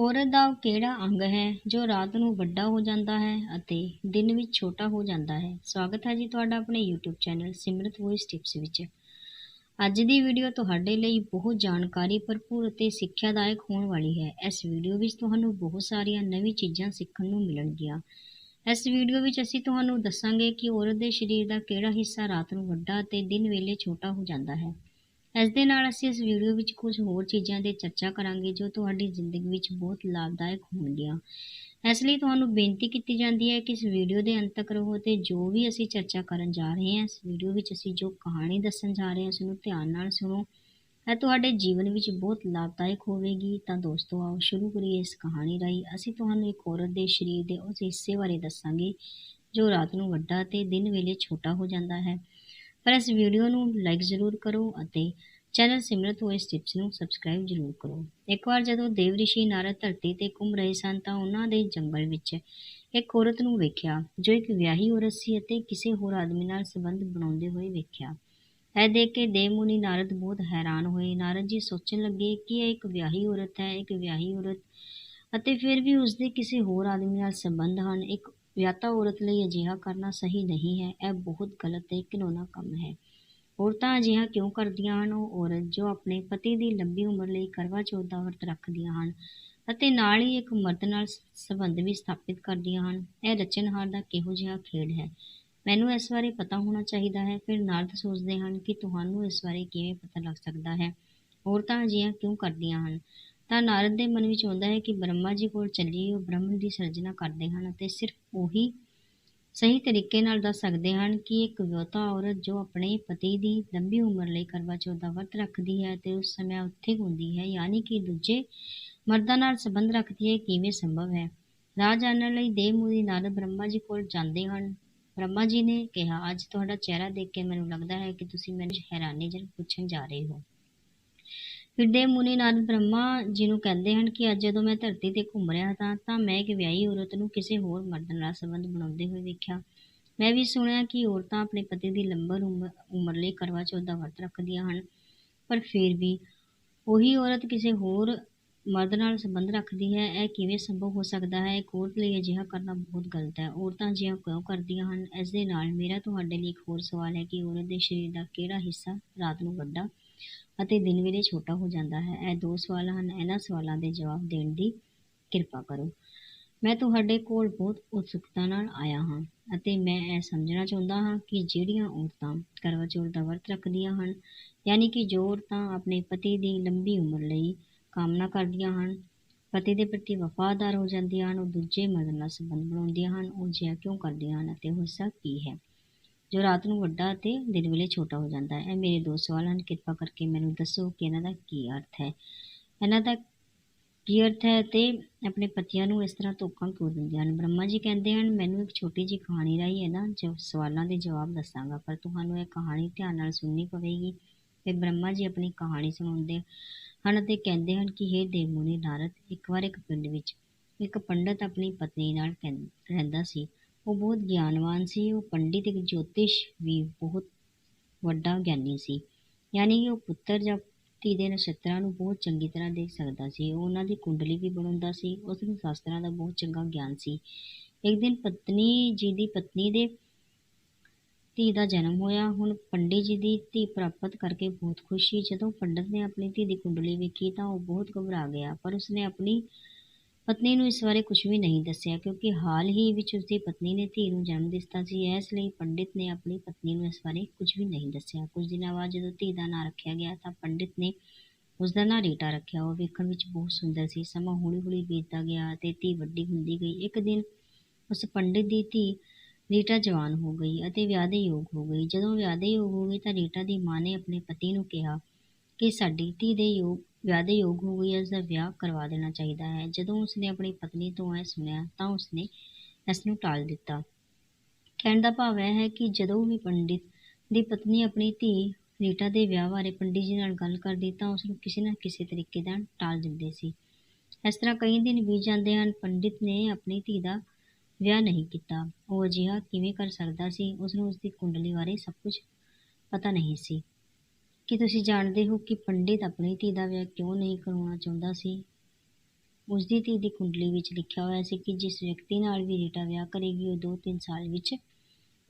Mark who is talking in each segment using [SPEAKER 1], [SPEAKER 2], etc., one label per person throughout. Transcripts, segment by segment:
[SPEAKER 1] ਔਰਤ ਦਾ ਉਹ ਕਿਹੜਾ ਅੰਗ ਹੈ ਜੋ ਰਾਤ ਨੂੰ ਵੱਡਾ ਹੋ ਜਾਂਦਾ ਹੈ ਅਤੇ ਦਿਨ ਵਿੱਚ ਛੋਟਾ ਹੋ ਜਾਂਦਾ ਹੈ? ਸਵਾਗਤ ਹੈ ਜੀ ਤੁਹਾਡਾ ਆਪਣੇ YouTube channel Simrat voice tips ਵਿੱਚ। ਅੱਜ ਦੀ ਵੀਡੀਓ ਤੁਹਾਡੇ ਲਈ ਬਹੁਤ ਜਾਣਕਾਰੀ, ਭਰਪੂਰ ਅਤੇ ਸਿੱਖਿਆਦਾਇਕ ਹੋਣ ਵਾਲੀ ਹੈ। ਇਸ ਵੀਡੀਓ ਵਿੱਚ ਤੁਹਾਨੂੰ ਬਹੁਤ ਸਾਰੀਆਂ ਨਵੀਂ ਚੀਜ਼ਾਂ ਸਿੱਖਣ ਨੂੰ ਮਿਲਣਗੀਆਂ। ਇਸ ਵੀਡੀਓ ਵਿੱਚ ਅਸੀਂ ਤੁਹਾਨੂੰ ਦੱਸਾਂਗੇ ਕਿ ਔਰਤ ਦੇ ਸਰੀਰ ਦਾ ਕਿਹੜਾ ਹਿੱਸਾ ਰਾਤ ਨੂੰ ਵੱਡਾ ਅਤੇ ਦਿਨ ਵੇਲੇ ਛੋਟਾ ਹੋ ਜਾਂਦਾ ਹੈ। ਇਸ ਦੇ ਨਾਲ ਅਸੀਂ ਇਸ ਵੀਡੀਓ ਵਿੱਚ ਕੁਝ ਹੋਰ ਚੀਜ਼ਾਂ ਦੀ ਚਰਚਾ ਕਰਾਂਗੇ ਜੋ ਤੁਹਾਡੀ ਜ਼ਿੰਦਗੀ ਵਿੱਚ ਬਹੁਤ ਲਾਭਦਾਇਕ ਹੋਣਗੀਆਂ। ਇਸ ਲਈ ਤੁਹਾਨੂੰ ਬੇਨਤੀ ਕੀਤੀ ਜਾਂਦੀ ਹੈ ਕਿ ਇਸ ਵੀਡੀਓ ਦੇ ਅੰਤ ਤੱਕ ਰਹੋ ਤੇ ਜੋ ਵੀ ਅਸੀਂ ਚਰਚਾ ਕਰਨ ਜਾ ਰਹੇ ਹਾਂ, ਇਸ ਵੀਡੀਓ ਵਿੱਚ ਅਸੀਂ ਜੋ ਕਹਾਣੀ ਦੱਸਣ ਜਾ ਰਹੇ ਹਾਂ, ਉਸ ਨੂੰ ਧਿਆਨ ਨਾਲ ਸੁਣੋ। ਇਹ ਤੁਹਾਡੇ ਜੀਵਨ ਵਿੱਚ ਬਹੁਤ ਲਾਭਦਾਇਕ ਹੋਵੇਗੀ। ਤਾਂ ਦੋਸਤੋ, ਆਓ ਸ਼ੁਰੂ ਕਰੀਏ ਇਸ ਕਹਾਣੀ ਰਾਹੀਂ। ਅਸੀਂ ਤੁਹਾਨੂੰ ਇੱਕ ਔਰਤ ਦੇ ਸਰੀਰ ਦੇ ਉਸ ਹਿੱਸੇ ਬਾਰੇ ਦੱਸਾਂਗੇ ਜੋ ਰਾਤ ਨੂੰ ਵੱਡਾ ਤੇ ਦਿਨ ਵੇਲੇ ਛੋਟਾ ਹੋ ਜਾਂਦਾ ਹੈ। ਪਰ ਇਸ ਵੀਡੀਓ ਨੂੰ ਲਾਈਕ ਜ਼ਰੂਰ ਕਰੋ ਅਤੇ ਚੈਨਲ ਸਿਮਰਤ ਵੌਇਸ ਟਿਪਸ ਨੂੰ ਸਬਸਕ੍ਰਾਈਬ ਜ਼ਰੂਰ ਕਰੋ। ਇੱਕ ਵਾਰ ਜਦੋਂ ਦੇਵ ਰਿਸ਼ੀ ਨਾਰਦ ਧਰਤੀ ਤੇ ਘੁੰਮ ਰਹੇ ਸਨ ਤਾਂ ਉਹਨਾਂ ਦੇ ਜੰਗਲ ਵਿੱਚ ਇੱਕ ਔਰਤ ਨੂੰ ਵੇਖਿਆ, ਜੋ ਇੱਕ ਵਿਆਹੀ ਔਰਤ ਸੀ ਅਤੇ ਕਿਸੇ ਹੋਰ ਆਦਮੀ ਨਾਲ ਸੰਬੰਧ ਬਣਾਉਂਦੇ ਹੋਏ ਵੇਖਿਆ। ਇਹ ਦੇਖ ਕੇ ਦੇਵ ਮੁਨੀ ਨਾਰਦ ਬਹੁਤ ਹੈਰਾਨ ਹੋਏ। ਨਾਰਦ ਜੀ ਸੋਚਣ ਲੱਗੇ ਕਿ ਇਹ ਇੱਕ ਵਿਆਹੀ ਔਰਤ ਹੈ, ਇੱਕ ਵਿਆਹੀ ਔਰਤ ਅਤੇ ਫਿਰ ਵੀ ਉਸਦੇ ਕਿਸੇ ਹੋਰ ਆਦਮੀ ਨਾਲ ਸੰਬੰਧ ਹਨ। ਇੱਕ ਵਿਆਹਤਾ ਔਰਤ ਲਈ ਅਜਿਹਾ ਕਰਨਾ ਸਹੀ ਨਹੀਂ ਹੈ, ਇਹ ਬਹੁਤ ਗਲਤ ਤੇ ਘਿਨੌਣਾ ਕੰਮ ਹੈ। ਔਰਤਾਂ ਅਜਿਹਾ ਕਿਉਂ ਕਰਦੀਆਂ ਹਨ? ਉਹ ਔਰਤ ਜੋ ਆਪਣੇ ਪਤੀ ਦੀ ਲੰਬੀ ਉਮਰ ਲਈ ਕਰਵਾ ਚੌਥ ਦਾ ਵਰਤ ਰੱਖਦੀਆਂ ਹਨ ਅਤੇ ਨਾਲ ਹੀ ਇੱਕ ਮਰਦ ਨਾਲ ਸੰਬੰਧ ਵੀ ਸਥਾਪਿਤ ਕਰਦੀਆਂ ਹਨ। ਇਹ ਰਚਨਹਾਰ ਦਾ ਕਿਹੋ ਜਿਹਾ ਖੇਡ ਹੈ? ਮੈਨੂੰ ਇਸ ਬਾਰੇ ਪਤਾ ਹੋਣਾ ਚਾਹੀਦਾ ਹੈ। ਫਿਰ ਨਾਰਦ ਸੋਚਦੇ ਹਨ ਕਿ ਤੁਹਾਨੂੰ ਇਸ ਬਾਰੇ ਕਿਵੇਂ ਪਤਾ ਲੱਗ ਸਕਦਾ ਹੈ? ਔਰਤਾਂ ਅਜਿਹਾ ਕਿਉਂ ਕਰਦੀਆਂ ਹਨ? ਤਾਂ ਨਾਰਦ ਦੇ ਮਨ ਵਿੱਚ ਆਉਂਦਾ ਹੈ ਕਿ ਬ੍ਰਹਮਾ ਜੀ ਕੋਲ ਚੱਲੀਏ, ਉਹ ਬ੍ਰਹਮ ਦੀ ਸਿਰਜਣਾ ਕਰਦੇ ਹਨ ਅਤੇ ਸਿਰਫ ਉਹੀ ਸਹੀ ਤਰੀਕੇ ਨਾਲ ਦੱਸ ਸਕਦੇ ਹਨ ਕਿ ਇੱਕ ਵਿਆਹੁਤਾ ਔਰਤ ਜੋ ਆਪਣੇ ਪਤੀ ਦੀ ਲੰਬੀ ਉਮਰ ਲਈ ਕਰਵਾ ਚੌਥ ਦਾ ਵਰਤ ਰੱਖਦੀ ਹੈ ਤੇ ਉਸ ਸਮੇਂ ਉੱਥੇ ਹੁੰਦੀ ਹੈ, ਯਾਨੀ ਕਿ ਦੂਜੇ ਮਰਦਾਂ ਨਾਲ ਸੰਬੰਧ ਰੱਖਦੀ ਹੈ ਕਿਵੇਂ ਸੰਭਵ ਹੈ? ਰਾਹ ਜਾਣਨ ਲਈ ਦੇਵ ਮੁਨੀ ਨਾਰਦ ਬ੍ਰਹਮਾ ਜੀ ਕੋਲ ਜਾਂਦੇ ਹਨ। ਬ੍ਰਹਮਾ ਜੀ ਨੇ ਕਿਹਾ, ਅੱਜ ਤੁਹਾਡਾ ਚਿਹਰਾ ਦੇਖ ਕੇ ਮੈਨੂੰ ਲੱਗਦਾ ਹੈ ਕਿ ਤੁਸੀਂ ਮੈਨੂੰ ਹੈਰਾਨੀ ਜਨ ਪੁੱਛਣ ਜਾ ਰਹੇ ਹੋ। ਫਿਰ ਮੁਨੀ ਨਾਰਦ ਬ੍ਰਹਮਾ ਜੀ ਨੂੰ ਕਹਿੰਦੇ ਹਨ ਕਿ ਅੱਜ ਜਦੋਂ ਮੈਂ ਧਰਤੀ ਤੇ ਘੁੰਮ ਰਿਹਾ ਤਾਂ ਤਾਂ ਮੈਂ ਇੱਕ ਵਿਆਹੀ ਔਰਤ ਨੂੰ ਕਿਸੇ ਹੋਰ ਮਰਦ ਨਾਲ ਸੰਬੰਧ ਬਣਾਉਂਦੇ ਹੋਏ ਵੇਖਿਆ। ਮੈਂ ਵੀ ਸੁਣਿਆ ਕਿ ਔਰਤਾਂ ਆਪਣੇ ਪਤੀ ਦੀ ਲੰਬਰ ਉਮਰ ਲਈ ਕਰਵਾ ਚੌਥ ਦਾ ਵਰਤ ਰੱਖਦੀਆਂ ਹਨ, ਪਰ ਫਿਰ ਵੀ ਉਹੀ ਔਰਤ ਕਿਸੇ ਹੋਰ ਮਰਦ ਨਾਲ ਸੰਬੰਧ ਰੱਖਦੀ ਹੈ। ਇਹ ਕਿਵੇਂ ਸੰਭਵ ਹੋ ਸਕਦਾ ਹੈ? ਇੱਕ ਔਰਤ ਲਈ ਅਜਿਹਾ ਕਰਨਾ ਬਹੁਤ ਗਲਤ ਹੈ। ਔਰਤਾਂ ਅਜਿਹਾ ਕਿਉਂ ਕਰਦੀਆਂ ਹਨ? ਇਸ ਦੇ ਨਾਲ ਮੇਰਾ ਤੁਹਾਡੇ ਲਈ ਇੱਕ ਹੋਰ ਸਵਾਲ ਹੈ ਕਿ ਔਰਤ ਦੇ ਸਰੀਰ ਦਾ ਕਿਹੜਾ ਹਿੱਸਾ ਰਾਤ ਨੂੰ ਵੱਡਾ ਅਤੇ ਦਿਨ ਵੇਲੇ ਛੋਟਾ ਹੋ ਜਾਂਦਾ ਹੈ। ਇਹ ਦੋ ਸਵਾਲ ਹਨ। ਇਹਨਾਂ ਸਵਾਲਾਂ ਦੇ ਜਵਾਬ ਦੇਣ ਦੀ ਕਿਰਪਾ ਕਰੋ। ਮੈਂ ਤੁਹਾਡੇ ਕੋਲ ਬਹੁਤ ਉਤਸੁਕਤਾ ਨਾਲ ਆਇਆ ਹਾਂ ਅਤੇ ਮੈਂ ਇਹ ਸਮਝਣਾ ਚਾਹੁੰਦਾ ਹਾਂ ਕਿ ਜਿਹੜੀਆਂ ਔਰਤਾਂ ਕਰਵਾ ਚੌਥ ਦਾ ਵਰਤ ਰੱਖਦੀਆਂ ਹਨ, ਯਾਨੀ ਕਿ ਜੋ ਔਰਤਾਂ ਆਪਣੇ ਪਤੀ ਦੀ ਲੰਬੀ ਉਮਰ ਲਈ ਕਾਮਨਾ ਕਰਦੀਆਂ ਹਨ, ਪਤੀ ਦੇ ਪ੍ਰਤੀ ਵਫਾਦਾਰ ਹੋ ਜਾਂਦੀਆਂ ਹਨ, ਉਹ ਦੂਜੇ ਮਰਦ ਨਾਲ ਸੰਬੰਧ ਬਣਾਉਂਦੀਆਂ ਹਨ, ਉਹ ਜਿਹਾ ਕਿਉਂ ਕਰਦੀਆਂ ਹਨ ਅਤੇ ਉਹ ਹਿੱਸਾ ਕੀ ਹੈ? ਜੋ ਰਾਤ ਨੂੰ ਵੱਡਾ ਅਤੇ ਦਿਨ ਵੇਲੇ ਛੋਟਾ ਹੋ ਜਾਂਦਾ ਹੈ। ਇਹ ਮੇਰੇ ਦੋ ਸਵਾਲ ਹਨ। ਕਿਰਪਾ ਕਰਕੇ ਮੈਨੂੰ ਦੱਸੋ ਕਿ ਇਹਨਾਂ ਦਾ ਕੀ ਅਰਥ ਹੈ। ਇਹਨਾਂ ਦਾ ਕੀ ਅਰਥ ਹੈ ਅਤੇ ਆਪਣੇ ਪਤੀਆਂ ਨੂੰ ਇਸ ਤਰ੍ਹਾਂ ਧੋਖਾ ਕਿਉਂ ਦਿੰਦੇ ਹਨ? ਬ੍ਰਹਮਾ ਜੀ ਕਹਿੰਦੇ ਹਨ, ਮੈਨੂੰ ਇੱਕ ਛੋਟੀ ਜਿਹੀ ਕਹਾਣੀ ਰਾਹੀਂ ਇਹਨਾਂ ਜੋ ਸਵਾਲਾਂ ਦੇ ਜਵਾਬ ਦੱਸਾਂਗਾ, ਪਰ ਤੁਹਾਨੂੰ ਇਹ ਕਹਾਣੀ ਧਿਆਨ ਨਾਲ ਸੁਣਨੀ ਪਵੇਗੀ ਤੇ ਬ੍ਰਹਮਾ ਜੀ ਆਪਣੀ ਕਹਾਣੀ ਸੁਣਾਉਂਦੇ ਹਨ ਅਤੇ ਕਹਿੰਦੇ ਹਨ ਕਿ, ਹੇ ਦੇਵ ਮੁਨੀ, ਨਾਰਦ, ਇੱਕ ਵਾਰ ਇੱਕ ਪਿੰਡ ਵਿੱਚ ਇੱਕ ਪੰਡਤ ਆਪਣੀ ਪਤਨੀ ਨਾਲ ਰਹਿੰਦਾ ਸੀ। ਉਹ ਬਹੁਤ ਗਿਆਨਵਾਨ ਸੀ। ਉਹ ਪੰਡਿਤ ਇੱਕ ਜੋਤਿਸ਼ ਵੀ ਬਹੁਤ ਵੱਡਾ ਗਿਆਨੀ ਸੀ। ਯਾਨੀ ਕਿ ਉਹ ਪੁੱਤਰ ਜਾਂ ਧੀ ਦੇ ਨਛੱਤਰਾਂ ਨੂੰ ਬਹੁਤ ਚੰਗੀ ਤਰ੍ਹਾਂ ਦੇਖ ਸਕਦਾ ਸੀ। ਉਹ ਉਹਨਾਂ ਦੀ ਕੁੰਡਲੀ ਵੀ ਬਣਾਉਂਦਾ ਸੀ। ਉਸ ਨੂੰ ਸ਼ਾਸਤਰਾਂ ਦਾ ਬਹੁਤ ਚੰਗਾ ਗਿਆਨ ਸੀ। ਇੱਕ ਦਿਨ ਪਤਨੀ ਜੀ ਦੀ ਪਤਨੀ ਦੇ ਧੀ ਦਾ ਜਨਮ ਹੋਇਆ। ਹੁਣ ਪੰਡਿਤ ਜੀ ਦੀ ਧੀ ਪ੍ਰਾਪਤ ਕਰਕੇ ਬਹੁਤ ਖੁਸ਼ ਸੀ। ਜਦੋਂ ਪੰਡਤ ਨੇ ਆਪਣੀ ਧੀ ਦੀ ਕੁੰਡਲੀ ਵੇਖੀ ਤਾਂ ਉਹ ਬਹੁਤ ਘਬਰਾ ਗਿਆ। ਪਰ ਉਸਨੇ ਆਪਣੀ ਪਤਨੀ ਨੂੰ ਇਸ ਬਾਰੇ ਕੁਝ ਵੀ ਨਹੀਂ ਦੱਸਿਆ, ਕਿਉਂਕਿ ਹਾਲ ਹੀ ਵਿੱਚ ਉਸਦੀ ਪਤਨੀ ਨੇ ਧੀ ਨੂੰ ਜਨਮ ਦਿੱਤਾ ਸੀ। ਇਸ ਲਈ ਪੰਡਿਤ ਨੇ ਆਪਣੀ ਪਤਨੀ ਨੂੰ ਇਸ ਬਾਰੇ ਕੁਝ ਵੀ ਨਹੀਂ ਦੱਸਿਆ। ਕੁਝ ਦਿਨਾਂ ਬਾਅਦ ਜਦੋਂ ਧੀ ਦਾ ਨਾਂ ਰੱਖਿਆ ਗਿਆ, ਤਾਂ ਪੰਡਿਤ ਨੇ ਉਸ ਦਾ ਨਾਂ ਰੀਟਾ ਰੱਖਿਆ। ਉਹ ਵੇਖਣ ਵਿੱਚ ਬਹੁਤ ਸੁੰਦਰ ਸੀ। ਸਮਾਂ ਹੌਲੀ-ਹੌਲੀ ਬੀਤਦਾ ਗਿਆ ਅਤੇ ਧੀ ਵੱਡੀ ਹੁੰਦੀ ਗਈ। ਇੱਕ ਦਿਨ ਉਸ ਪੰਡਿਤ ਦੀ ਧੀ ਰੀਟਾ ਜਵਾਨ ਹੋ ਗਈ ਅਤੇ ਵਿਆਹ ਦੇ ਯੋਗ ਹੋ ਗਈ। ਜਦੋਂ ਵਿਆਹ ਦੇ ਯੋਗ ਹੋ ਗਈ ਤਾਂ ਰੀਟਾ ਦੀ ਮਾਂ ਨੇ ਆਪਣੇ ਪਤੀ ਨੂੰ ਕਿਹਾ ਕਿ ਸਾਡੀ ਧੀ ਦੇ ਯੋਗ ਵਿਆਹ ਦੇ ਯੋਗ ਹੋ ਗਈ ਇਸ ਦਾ ਵਿਆਹ ਕਰਵਾ ਦੇਣਾ ਚਾਹੀਦਾ ਹੈ। ਜਦੋਂ ਉਸਨੇ ਆਪਣੀ ਪਤਨੀ ਤੋਂ ਇਹ ਸੁਣਿਆ, ਤਾਂ ਉਸਨੇ ਇਸ ਨੂੰ ਟਾਲ ਦਿੱਤਾ। ਕਹਿਣ ਦਾ ਭਾਵ ਇਹ ਹੈ ਕਿ ਜਦੋਂ ਵੀ ਪੰਡਿਤ ਦੀ ਪਤਨੀ ਆਪਣੀ ਧੀ ਰੀਟਾ ਦੇ ਵਿਆਹ ਬਾਰੇ ਪੰਡਿਤ ਜੀ ਨਾਲ ਗੱਲ ਕਰਦੀ, ਤਾਂ ਉਸ ਨੂੰ ਕਿਸੇ ਨਾ ਕਿਸੇ ਤਰੀਕੇ ਨਾਲ ਟਾਲ ਦਿੰਦੇ ਸੀ। ਇਸ ਤਰ੍ਹਾਂ ਕਈ ਦਿਨ ਬੀਤ ਜਾਂਦੇ ਹਨ, ਪੰਡਿਤ ਨੇ ਆਪਣੀ ਧੀ ਦਾ ਵਿਆਹ ਨਹੀਂ ਕੀਤਾ। ਉਹ ਅਜਿਹਾ ਕਿਵੇਂ ਕਰ ਸਕਦਾ ਸੀ ਉਸ ਨੂੰ ਉਸਦੀ ਕੁੰਡਲੀ ਬਾਰੇ ਸਭ ਕੁਝ ਪਤਾ ਨਹੀਂ ਸੀ। ਕੀ ਤੁਸੀਂ ਜਾਣਦੇ ਹੋ ਕਿ ਪੰਡਿਤ ਆਪਣੀ ਧੀ ਦਾ ਵਿਆਹ ਕਿਉਂ ਨਹੀਂ ਕਰਵਾਉਣਾ ਚਾਹੁੰਦਾ ਸੀ? ਉਸ ਦੀ ਧੀ ਦੀ ਕੁੰਡਲੀ ਵਿੱਚ ਲਿਖਿਆ ਹੋਇਆ ਸੀ ਕਿ ਜਿਸ ਵਿਅਕਤੀ ਨਾਲ ਵੀ ਰੀਟਾ ਵਿਆਹ ਕਰੇਗੀ, ਉਹ 2-3 ਸਾਲ ਵਿੱਚ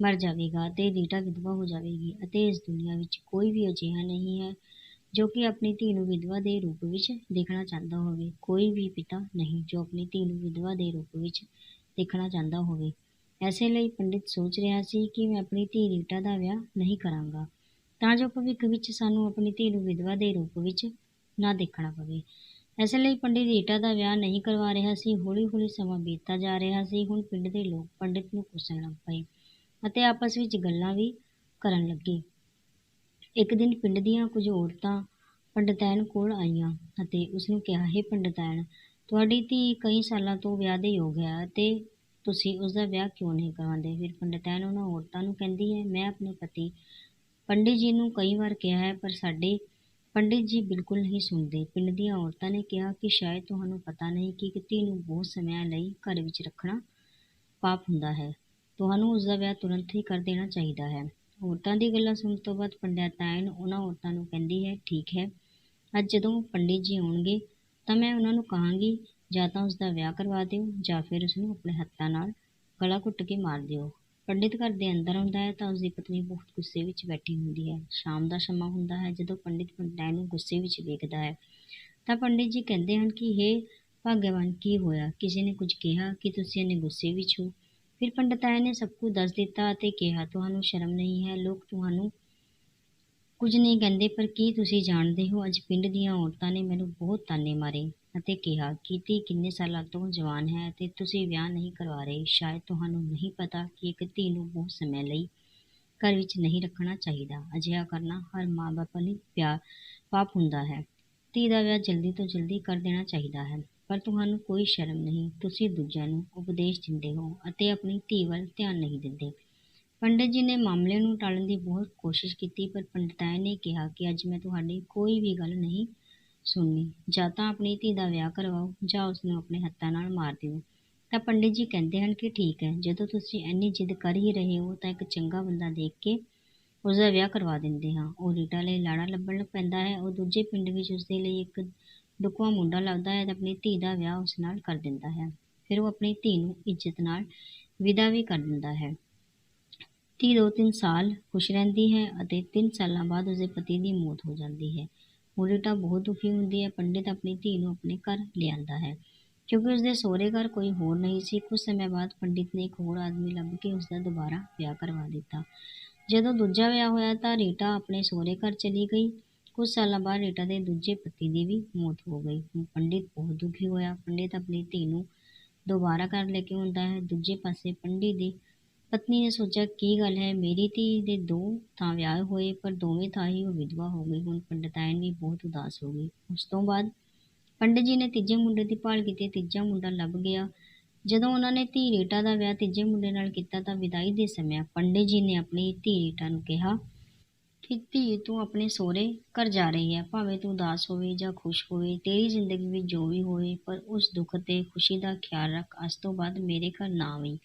[SPEAKER 1] ਮਰ ਜਾਵੇਗਾ ਤੇ ਰੀਟਾ ਵਿਧਵਾ ਹੋ ਜਾਵੇਗੀ ਅਤੇ ਇਸ ਦੁਨੀਆ ਵਿੱਚ ਕੋਈ ਵੀ ਅਜਿਹਾ ਨਹੀਂ ਹੈ ਜੋ ਕਿ ਆਪਣੀ ਧੀ ਨੂੰ ਵਿਧਵਾ ਦੇ ਰੂਪ ਵਿੱਚ ਦੇਖਣਾ ਚਾਹੁੰਦਾ ਹੋਵੇ। ਕੋਈ ਵੀ ਪਿਤਾ ਨਹੀਂ ਜੋ ਆਪਣੀ ਧੀ ਨੂੰ ਵਿਧਵਾ ਦੇ ਰੂਪ ਵਿੱਚ ਦੇਖਣਾ ਚਾਹੁੰਦਾ ਹੋਵੇ। ਐਸੇ ਲਈ ਪੰਡਿਤ ਸੋਚ ਰਿਹਾ ਸੀ ਕਿ ਮੈਂ ਆਪਣੀ ਧੀ ਰੀਟਾ ਦਾ ਵਿਆਹ ਨਹੀਂ ਕਰਾਂਗਾ। ਤਾਂ ਜੋ ਭਵਿੱਖ ਵਿੱਚ ਸਾਨੂੰ ਆਪਣੀ ਧੀ ਨੂੰ ਵਿਧਵਾ ਦੇ ਰੂਪ ਵਿੱਚ ਨਾ ਦੇਖਣਾ ਪਵੇ। ਇਸ ਲਈ ਪੰਡਿਤ ਰੀਟਾ ਦਾ ਵਿਆਹ ਨਹੀਂ ਕਰਵਾ ਰਿਹਾ ਸੀ ਹੌਲੀ ਹੌਲੀ ਸਮਾਂ ਬੀਤਦਾ ਜਾ ਰਿਹਾ ਸੀ, ਹੁਣ ਪਿੰਡ ਦੇ ਲੋਕ ਪੰਡਿਤ ਨੂੰ ਪੁੱਛਣ ਲੱਗ ਪਏ ਅਤੇ ਆਪਸ ਵਿੱਚ ਗੱਲਾਂ ਵੀ ਕਰਨ ਲੱਗੇ। ਇੱਕ ਦਿਨ ਪਿੰਡ ਦੀਆਂ ਕੁਝ ਔਰਤਾਂ ਪੰਡਤੈਨ ਕੋਲ ਆਈਆਂ ਅਤੇ ਉਸਨੂੰ ਕਿਹਾ, ਹੈ ਪੰਡਤੈਨ ਤੁਹਾਡੀ ਧੀ ਕਈ ਸਾਲਾਂ ਤੋਂ ਵਿਆਹ ਦੇ ਯੋਗ ਹੈ ਅਤੇ ਤੁਸੀਂ ਉਸ ਦਾ ਵਿਆਹ ਕਿਉਂ ਨਹੀਂ ਕਰਵਾਉਂਦੇ? ਫਿਰ ਪੰਡਤੈਨ ਉਹਨਾਂ ਔਰਤਾਂ ਨੂੰ ਕਹਿੰਦੀ ਹੈ, ਮੈਂ ਆਪਣੇ ਪਤੀ ਪੰਡਿਤ ਜੀ ਨੂੰ ਕਈ ਵਾਰ ਕਿਹਾ ਹੈ, ਪਰ ਸਾਡੇ ਪੰਡਿਤ ਜੀ ਬਿਲਕੁਲ ਨਹੀਂ ਸੁਣਦੇ। ਪਿੰਡ ਦੀਆਂ ਔਰਤਾਂ ਨੇ ਕਿਹਾ ਕਿ ਸ਼ਾਇਦ ਤੁਹਾਨੂੰ ਪਤਾ ਨਹੀਂ ਕਿ ਇੱਕ ਧੀ ਨੂੰ ਬਹੁਤ ਸਮਿਆਂ ਲਈ ਘਰ ਵਿੱਚ ਰੱਖਣਾ ਪਾਪ ਹੁੰਦਾ ਹੈ। ਤੁਹਾਨੂੰ ਉਸ ਦਾ ਵਿਆਹ ਤੁਰੰਤ ਹੀ ਕਰ ਦੇਣਾ ਚਾਹੀਦਾ ਹੈ। ਔਰਤਾਂ ਦੀ ਗੱਲਾਂ ਸੁਣਨ ਤੋਂ ਬਾਅਦ ਪੰਡਿਤਾਇਨ ਉਹਨਾਂ ਔਰਤਾਂ ਨੂੰ ਕਹਿੰਦੀ ਹੈ, ਠੀਕ ਹੈ, ਅੱਜ ਜਦੋਂ ਪੰਡਿਤ ਜੀ ਆਉਣਗੇ, ਤਾਂ ਮੈਂ ਉਹਨਾਂ ਨੂੰ ਕਹਾਂਗੀ, ਜਾਂ ਤਾਂ ਉਸ ਦਾ ਵਿਆਹ ਕਰਵਾ ਦਿਓ, ਜਾਂ ਫਿਰ ਉਸ ਨੂੰ ਆਪਣੇ ਹੱਥਾਂ ਨਾਲ ਗਲਾ ਘੁੱਟ ਕੇ ਮਾਰ ਦਿਓ। ਪੰਡਿਤ ਘਰ ਦੇ ਅੰਦਰ ਆਉਂਦਾ ਹੈ ਤਾਂ ਉਸ ਦੀ ਪਤਨੀ ਬਹੁਤ ਗੁੱਸੇ ਵਿੱਚ ਬੈਠੀ ਹੁੰਦੀ ਹੈ। ਸ਼ਾਮ ਦਾ ਸਮਾਂ ਹੁੰਦਾ ਹੈ, ਜਦੋਂ ਪੰਡਿਤ ਪੰਡਿਤਾਇਨ ਨੂੰ ਗੁੱਸੇ ਵਿੱਚ ਵੇਖਦਾ ਹੈ, ਤਾਂ ਪੰਡਿਤ ਜੀ ਕਹਿੰਦੇ ਹਨ ਕਿ, ਹੇ ਭਾਗਿਆਵਾਨ ਕੀ ਹੋਇਆ? ਕਿਸੇ ਨੇ ਕੁਝ ਕਿਹਾ ਕਿ ਤੁਸੀਂ ਇੰਨੇ ਗੁੱਸੇ ਵਿੱਚ ਹੋ? ਫਿਰ ਪੰਡਤਾਇਨ ਨੇ, ਸਭ ਕੁਝ ਦੱਸ ਦਿੱਤਾ ਅਤੇ ਕਿਹਾ, ਤੁਹਾਨੂੰ ਸ਼ਰਮ ਨਹੀਂ ਹੈ, ਲੋਕ ਤੁਹਾਨੂੰ ਕੁਝ ਨਹੀਂ ਕਹਿੰਦੇ, ਪਰ ਕੀ ਤੁਸੀਂ ਜਾਣਦੇ ਹੋ? ਅੱਜ ਪਿੰਡ ਦੀਆਂ ਔਰਤਾਂ ਨੇ ਮੈਨੂੰ ਬਹੁਤ ਤਾਨੇ ਮਾਰੇ। ਅਤੇ ਕਿਹਾ ਕਿ ਧੀ ਕਿੰਨੇ ਸਾਲਾਂ ਤੋਂ ਜਵਾਨ ਹੈ ਅਤੇ ਤੁਸੀਂ ਵਿਆਹ ਨਹੀਂ ਕਰਵਾ ਰਹੇ। ਸ਼ਾਇਦ ਤੁਹਾਨੂੰ ਨਹੀਂ ਪਤਾ ਕਿ ਇੱਕ ਧੀ ਨੂੰ ਬਹੁਤ ਸਮੇਂ ਲਈ ਘਰ ਵਿੱਚ ਨਹੀਂ ਰੱਖਣਾ ਚਾਹੀਦਾ। ਅਜਿਹਾ ਕਰਨਾ ਹਰ ਮਾਂ-ਬਾਪ ਲਈ ਪਿਆਰ ਪਾਪ ਹੁੰਦਾ ਹੈ। ਧੀ ਦਾ ਵਿਆਹ ਜਲਦੀ ਤੋਂ ਜਲਦੀ ਕਰ ਦੇਣਾ ਚਾਹੀਦਾ ਹੈ, ਪਰ ਤੁਹਾਨੂੰ ਕੋਈ ਸ਼ਰਮ ਨਹੀਂ। ਤੁਸੀਂ ਦੂਜਿਆਂ ਨੂੰ ਉਪਦੇਸ਼ ਦਿੰਦੇ ਹੋ ਅਤੇ ਆਪਣੀ ਧੀ ਵੱਲ ਧਿਆਨ ਨਹੀਂ ਦਿੰਦੇ। ਪੰਡਿਤ ਜੀ ਨੇ ਮਾਮਲੇ ਨੂੰ ਟਾਲਣ ਦੀ ਬਹੁਤ ਕੋਸ਼ਿਸ਼ ਕੀਤੀ, ਪਰ ਪੰਡਤਾਇਨ ਨੇ ਕਿਹਾ ਕਿ ਅੱਜ ਮੈਂ ਤੁਹਾਡੀ ਕੋਈ ਵੀ ਗੱਲ ਨਹੀਂ ਸੁਣਨੀ। ਜਾਂ ਤਾਂ ਆਪਣੀ ਧੀ ਦਾ ਵਿਆਹ ਕਰਵਾਓ, ਜਾਂ ਉਸ ਨੂੰ ਆਪਣੇ ਹੱਥਾਂ ਨਾਲ ਮਾਰ ਦਿਓ। ਤਾਂ ਪੰਡਿਤ ਜੀ ਕਹਿੰਦੇ ਹਨ ਕਿ ਠੀਕ ਹੈ, ਜਦੋਂ ਤੁਸੀਂ ਇੰਨੀ ਜਿੱਦ ਕਰ ਹੀ ਰਹੇ ਹੋ, ਤਾਂ ਇੱਕ ਚੰਗਾ ਬੰਦਾ ਦੇਖ ਕੇ ਉਸ ਦਾ ਵਿਆਹ ਕਰਵਾ ਦਿੰਦੇ ਹਾਂ। ਉਹ ਰੀਟਾ ਲਈ ਲਾੜਾ ਲੱਭਣ ਲੱਗ ਪੈਂਦਾ ਹੈ, ਉਹ ਦੂਜੇ ਪਿੰਡ ਵਿੱਚ ਉਸ ਦੇ ਲਈ ਇੱਕ ਦੁਕਵਾ ਮੁੰਡਾ ਲੱਭਦਾ ਹੈ ਤੇ ਆਪਣੀ ਧੀ ਦਾ ਵਿਆਹ ਉਸ ਨਾਲ ਕਰ ਦਿੰਦਾ ਹੈ। ਫਿਰ ਉਹ ਆਪਣੀ ਧੀ ਨੂੰ ਇੱਜ਼ਤ ਨਾਲ ਵਿਦਾ ਵੀ ਕਰ ਦਿੰਦਾ ਹੈ। ਧੀ ਦੋ ਤਿੰਨ ਸਾਲ ਖੁਸ਼ ਰਹਿੰਦੀ ਹੈ ਅਤੇ ਤਿੰਨ ਸਾਲਾਂ ਬਾਅਦ ਉਸਦੇ ਪਤੀ ਦੀ ਮੌਤ ਹੋ ਜਾਂਦੀ ਹੈ। ਮੁਰੀਟਾ ਬਹੁਤ ਦੁਖੀ ਹੁੰਦੀ ਹੈ, ਪੰਡਿਤ ਆਪਣੀ ਧੀ ਨੂੰ ਆਪਣੇ ਘਰ ਲਿਆਂਦਾ ਹੈ। ਕਿਉਂਕਿ ਉਸਦੇ ਸਹੁਰੇ ਘਰ ਕੋਈ ਹੋਰ ਨਹੀਂ ਸੀ ਕੁਝ ਸਮੇਂ ਬਾਅਦ ਪੰਡਿਤ ਨੇ ਇੱਕ ਹੋਰ ਆਦਮੀ ਲੱਭ ਕੇ ਉਸਦਾ ਦੁਬਾਰਾ ਵਿਆਹ ਕਰਵਾ ਦਿੱਤਾ। ਜਦੋਂ ਦੂਜਾ ਵਿਆਹ ਹੋਇਆ ਤਾਂ ਰੀਟਾ ਆਪਣੇ ਸਹੁਰੇ ਘਰ ਚਲੀ ਗਈ। ਕੁਝ ਸਾਲਾਂ ਬਾਅਦ ਰੀਟਾ ਦੇ ਦੂਜੇ ਪਤੀ ਦੀ ਵੀ ਮੌਤ ਹੋ ਗਈ। ਪੰਡਿਤ ਬਹੁਤ ਦੁਖੀ ਹੋਇਆ। ਪੰਡਿਤ ਆਪਣੀ ਧੀ ਨੂੰ ਦੁਬਾਰਾ ਘਰ ਲੈ ਕੇ ਆਉਂਦਾ ਹੈ। ਦੂਜੇ ਪਾਸੇ ਪੰਡਿਤ ਦੀ ਪਤਨੀ ਨੇ ਸੋਚਿਆ, ਕੀ ਗੱਲ ਹੈ? ਮੇਰੀ ਧੀ ਦੇ ਦੋ ਥਾਂ ਵਿਆਹ ਹੋਏ, ਪਰ ਦੋਵੇਂ ਥਾਂ ਹੀ ਉਹ ਵਿਧਵਾ ਹੋ ਗਈ ਹੁਣ ਪੰਡਤਾਇਨ ਵੀ ਬਹੁਤ ਉਦਾਸ ਹੋ ਗਈ ਉਸ ਤੋਂ ਬਾਅਦ ਪੰਡਿਤ ਜੀ ਨੇ ਤੀਜੇ ਮੁੰਡੇ ਦੀ ਭਾਲ ਕੀਤੀ। ਤੀਜਾ ਮੁੰਡਾ ਲੱਭ ਗਿਆ। ਜਦੋਂ ਉਹਨਾਂ ਨੇ ਧੀ ਰੇਟਾ ਦਾ ਵਿਆਹ ਤੀਜੇ ਮੁੰਡੇ ਨਾਲ ਕੀਤਾ ਤਾਂ ਵਿਦਾਈ ਦੇ ਸਮੇਂ ਪੰਡਿਤ ਜੀ ਨੇ ਆਪਣੀ ਧੀ ਰੇਟਾ ਨੂੰ ਕਿਹਾ ਕਿ, ਧੀ, ਤੂੰ ਆਪਣੇ ਸਹੁਰੇ ਘਰ ਜਾ ਰਹੀ ਹੈ। ਭਾਵੇਂ ਤੂੰ ਉਦਾਸ ਹੋਵੇ ਜਾਂ ਖੁਸ਼ ਹੋਵੇ, ਤੇਰੀ ਜ਼ਿੰਦਗੀ ਵਿੱਚ ਜੋ ਵੀ ਹੋਵੇ, ਪਰ ਉਸ ਦੁੱਖ ਤੇ ਖੁਸ਼ੀ ਦਾ ਖਿਆਲ ਰੱਖ। ਅੱਜ ਤੋਂ ਬਾਅਦ ਮੇਰੇ ਘਰ ਨਾ ਆਵੀਂ।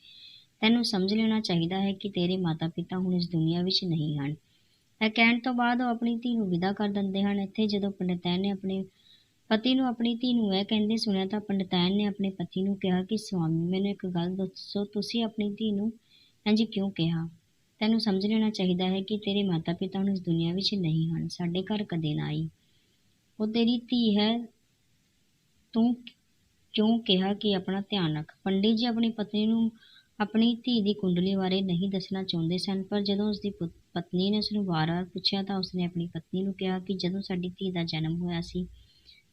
[SPEAKER 1] ਤੈਨੂੰ ਸਮਝ ਲੈਣਾ ਚਾਹੀਦਾ ਹੈ ਕਿ ਤੇਰੇ ਮਾਤਾ-ਪਿਤਾ ਹੁਣ ਇਸ ਦੁਨੀਆ ਵਿੱਚ ਨਹੀਂ ਹਨ। ਇਹ ਕਹਿਣ ਤੋਂ ਬਾਅਦ ਉਹ ਆਪਣੀ ਧੀ ਨੂੰ ਵਿਦਾ ਕਰ ਦਿੰਦੇ ਹਨ। ਇੱਥੇ ਜਦੋਂ ਪੰਡਤੈਨ ਨੇ ਆਪਣੇ ਪਤੀ ਨੂੰ ਆਪਣੀ ਧੀ ਨੂੰ ਇਹ ਕਹਿੰਦੇ ਸੁਣਿਆ ਤਾਂ ਪੰਡਤੈਨ ਨੇ ਆਪਣੇ ਪਤੀ ਨੂੰ ਕਿਹਾ ਕਿ ਸਵਾਮੀ ਮੈਨੂੰ ਇੱਕ ਗੱਲ ਦੱਸੋ, ਤੁਸੀਂ ਆਪਣੀ ਧੀ ਨੂੰ ਇੰਝ ਕਿਉਂ ਕਿਹਾ? ਤੈਨੂੰ ਸਮਝ ਲੈਣਾ ਚਾਹੀਦਾ ਹੈ ਕਿ ਤੇਰੇ ਮਾਤਾ-ਪਿਤਾ ਹੁਣ ਇਸ ਦੁਨੀਆ ਵਿੱਚ ਨਹੀਂ ਹਨ। ਸਾਡੇ ਘਰ ਕਦੇ ਨਾ ਆਈ। ਉਹ ਤੇਰੀ ਧੀ ਹੈ। ਤੂੰ ਕਿਉਂ ਕਿਹਾ ਕਿ ਆਪਣਾ ਧਿਆਨ ਰੱਖ? ਪੰਡਿਤ ਜੀ ਆਪਣੀ ਪਤਨੀ ਨੂੰ ਆਪਣੀ ਧੀ ਦੀ ਕੁੰਡਲੀ ਬਾਰੇ ਨਹੀਂ ਦੱਸਣਾ ਚਾਹੁੰਦੇ ਸਨ, ਪਰ ਜਦੋਂ ਉਸਦੀ ਪਤਨੀ ਨੇ ਉਸਨੂੰ ਵਾਰ-ਵਾਰ ਪੁੱਛਿਆ ਤਾਂ ਉਸਨੇ ਆਪਣੀ ਪਤਨੀ ਨੂੰ ਕਿਹਾ ਕਿ ਜਦੋਂ ਸਾਡੀ ਧੀ ਦਾ ਜਨਮ ਹੋਇਆ ਸੀ,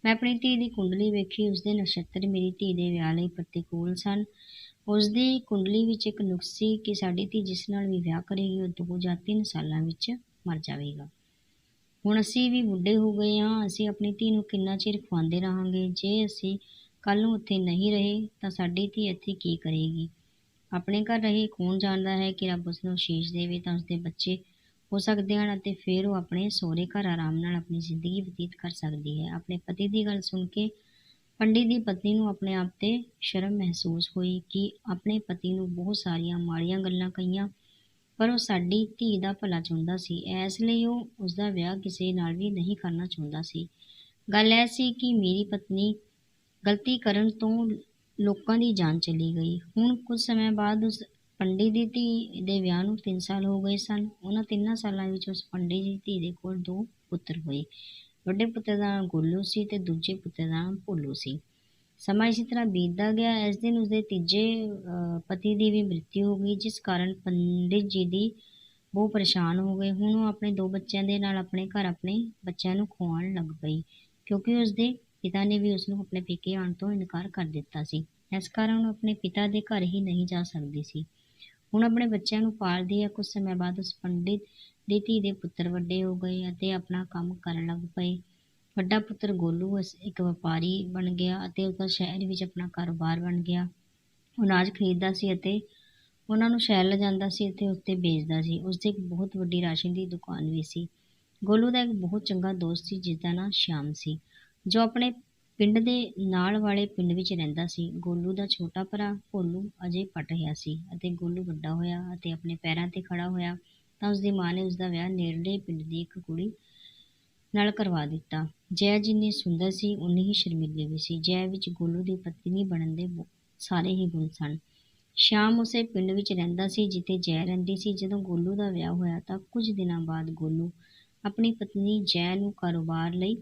[SPEAKER 1] ਮੈਂ ਆਪਣੀ ਧੀ ਦੀ ਕੁੰਡਲੀ ਵੇਖੀ, ਉਸਦੇ ਨਛੱਤਰ ਮੇਰੀ ਧੀ ਦੇ ਵਿਆਹ ਲਈ ਪ੍ਰਤੀਕੂਲ ਸਨ। ਉਸ ਦੀ ਕੁੰਡਲੀ ਵਿੱਚ ਇੱਕ ਨੁਕਸ ਸੀ ਕਿ ਸਾਡੀ ਧੀ ਜਿਸ ਨਾਲ ਵੀ ਵਿਆਹ ਕਰੇਗੀ, ਉਹ ਦੋ ਜਾਂ ਤਿੰਨ ਸਾਲਾਂ ਵਿੱਚ ਮਰ ਜਾਵੇਗਾ। ਹੁਣ ਅਸੀਂ ਵੀ ਬੁੱਢੇ ਹੋ ਗਏ ਹਾਂ, ਅਸੀਂ ਆਪਣੀ ਧੀ ਨੂੰ ਕਿੰਨਾ ਚਿਰ ਖਵਾਉਂਦੇ ਰਹਾਂਗੇ? ਜੇ ਅਸੀਂ ਕੱਲ ਨੂੰ ਉੱਥੇ ਨਹੀਂ ਰਹੇ, ਤਾਂ ਸਾਡੀ ਧੀ ਇੱਥੇ ਕੀ ਕਰੇਗੀ? ਆਪਣੇ ਘਰ ਰਹੀ ਕੌਣ ਜਾਣਦਾ ਹੈ ਕਿ ਰੱਬ ਉਸ ਨੂੰ ਸ਼ੀਸ਼ ਦੇਵੇ ਤਾਂ ਉਸਦੇ ਬੱਚੇ ਹੋ ਸਕਦੇ ਹਨ ਅਤੇ ਫਿਰ ਉਹ ਆਪਣੇ ਸਹੁਰੇ ਘਰ ਆਰਾਮ ਨਾਲ ਆਪਣੀ ਜ਼ਿੰਦਗੀ ਬਤੀਤ ਕਰ ਸਕਦੀ ਹੈ। ਆਪਣੇ ਪਤੀ ਦੀ ਗੱਲ ਸੁਣ ਕੇ ਪੰਡਿਤ ਦੀ ਪਤਨੀ ਨੂੰ ਆਪਣੇ ਆਪ ਤੇ ਸ਼ਰਮ ਮਹਿਸੂਸ ਹੋਈ ਕਿ ਆਪਣੇ ਪਤੀ ਨੂੰ ਬਹੁਤ ਸਾਰੀਆਂ ਮਾੜੀਆਂ ਗੱਲਾਂ ਕਹੀਆਂ, ਪਰ ਉਹ ਸਾਡੀ ਧੀ ਦਾ ਭਲਾ ਚਾਹੁੰਦਾ ਸੀ। ਇਸ ਲਈ ਉਹ ਉਸ ਦਾ ਵਿਆਹ ਕਿਸੇ ਨਾਲ ਵੀ ਨਹੀਂ ਕਰਨਾ ਚਾਹੁੰਦਾ ਸੀ। ਗੱਲ ਇਹ ਸੀ ਕਿ ਮੇਰੀ ਪਤਨੀ ਗਲਤੀ ਕਰਨ ਤੋਂ ਲੋਕਾਂ ਦੀ ਜਾਨ ਚਲੀ ਗਈ। ਹੁਣ ਕੁਝ ਸਮੇਂ ਬਾਅਦ ਉਸ ਪੰਡਿਤ ਦੀ ਧੀ ਦੇ ਵਿਆਹ ਨੂੰ 3 ਸਾਲ ਹੋ ਗਏ ਸਨ। ਉਹਨਾਂ ਤਿੰਨਾਂ ਸਾਲਾਂ ਵਿੱਚ ਉਸ ਪੰਡਿਤ ਦੀ ਧੀ ਦੇ ਕੋਲ ਦੋ ਪੁੱਤਰ ਹੋਏ। ਵੱਡੇ ਪੁੱਤਰ ਦਾ ਨਾਮ ਗੋਲੂ ਸੀ ਤੇ ਦੂਜੇ ਪੁੱਤਰ ਦਾ ਨਾਮ ਭੋਲੂ ਸੀ। ਸਮਾਂ ਇਸੇ ਤਰ੍ਹਾਂ ਬੀਤਦਾ ਗਿਆ। ਇਸ ਦਿਨ ਉਸਦੇ ਤੀਜੇ ਪਤੀ ਦੀ ਵੀ ਮ੍ਰਿਤਿੂ ਹੋ ਗਈ, ਜਿਸ ਕਾਰਨ ਪੰਡਿਤ ਜੀ ਦੀ ਬਹੁਤ ਪਰੇਸ਼ਾਨ ਹੋ ਗਏ। ਹੁਣ ਉਹ ਆਪਣੇ ਦੋ ਬੱਚਿਆਂ ਦੇ ਨਾਲ ਆਪਣੇ ਘਰ ਆਪਣੇ ਬੱਚਿਆਂ ਨੂੰ ਖਵਾਉਣ ਲੱਗ ਪਈ, ਕਿਉਂਕਿ ਉਸਦੇ ਪਿਤਾ ਨੇ ਵੀ ਉਸਨੂੰ ਆਪਣੇ ਪੇਕੇ ਆਉਣ ਤੋਂ ਇਨਕਾਰ ਕਰ ਦਿੱਤਾ ਸੀ। ਇਸ ਕਾਰਨ ਉਹ ਆਪਣੇ ਪਿਤਾ ਦੇ ਘਰ ਹੀ ਨਹੀਂ ਜਾ ਸਕਦੀ ਸੀ। ਹੁਣ ਆਪਣੇ ਬੱਚਿਆਂ ਨੂੰ ਪਾਲਦੀ ਹੈ ਕੁਝ ਸਮੇਂ ਬਾਅਦ ਉਸ ਪੰਡਿਤ ਦੀ ਧੀ ਦੇ ਪੁੱਤਰ ਵੱਡੇ ਹੋ ਗਏ ਅਤੇ ਆਪਣਾ ਕੰਮ ਕਰਨ ਲੱਗ ਪਏ। ਵੱਡਾ ਪੁੱਤਰ ਗੋਲੂ ਇਸ- ਇੱਕ ਵਪਾਰੀ ਬਣ ਗਿਆ ਅਤੇ ਉਸਦਾ ਸ਼ਹਿਰ ਵਿੱਚ ਆਪਣਾ ਕਾਰੋਬਾਰ ਬਣ ਗਿਆ। ਉਹ ਅਨਾਜ ਖਰੀਦਦਾ ਸੀ ਅਤੇ ਉਹਨਾਂ ਨੂੰ ਸ਼ਹਿਰ ਲਿਜਾਂਦਾ ਸੀ ਅਤੇ ਉੱਤੇ ਵੇਚਦਾ ਸੀ। ਉਸਦੀ ਇੱਕ ਬਹੁਤ ਵੱਡੀ ਰਾਸ਼ਨ ਦੀ ਦੁਕਾਨ ਵੀ ਸੀ। ਗੋਲੂ ਦਾ ਇੱਕ ਬਹੁਤ ਚੰਗਾ ਦੋਸਤ ਸੀ ਜਿਸ ਦਾ ਨਾਂ ਸ਼ਾਮ ਸੀ, ਜੋ ਆਪਣੇ ਪਿੰਡ ਦੇ ਨਾਲ ਵਾਲੇ ਪਿੰਡ ਵਿੱਚ ਰਹਿੰਦਾ ਸੀ। ਗੋਲੂ ਦਾ ਛੋਟਾ ਭਰਾ ਭੋਲੂ ਅਜੇ ਪਟ ਰਿਹਾ ਸੀ ਅਤੇ ਗੋਲੂ ਵੱਡਾ ਹੋਇਆ ਅਤੇ ਆਪਣੇ ਪੈਰਾਂ ਤੇ ਖੜ੍ਹਾ ਹੋਇਆ ਤਾਂ ਉਸਦੀ ਮਾਂ ਨੇ ਉਸਦਾ ਵਿਆਹ ਨੇੜਲੇ ਪਿੰਡ ਦੀ ਇੱਕ ਕੁੜੀ ਨਾਲ ਕਰਵਾ ਦਿੱਤਾ। ਜੈ ਜਿੰਨੀ ਸੁੰਦਰ ਸੀ ਉਨੀ ਹੀ ਸ਼ਰਮੀਲੀ ਵੀ ਸੀ। ਜੈ ਵਿੱਚ ਗੋਲੂ ਦੀ ਪਤਨੀ ਬਣਨ ਦੇ ਸਾਰੇ ਹੀ ਗੁਣ ਸਨ। ਸ਼ਾਮ ਉਸੇ ਪਿੰਡ ਵਿੱਚ ਰਹਿੰਦਾ ਸੀ ਜਿੱਥੇ ਜੈ ਰਹਿੰਦੀ ਸੀ। ਜਦੋਂ ਗੋਲੂ ਦਾ ਵਿਆਹ ਹੋਇਆ ਤਾਂ ਕੁਝ ਦਿਨਾਂ ਬਾਅਦ ਗੋਲੂ ਆਪਣੀ ਪਤਨੀ ਜੈ ਨੂੰ ਕਾਰੋਬਾਰ ਲਈ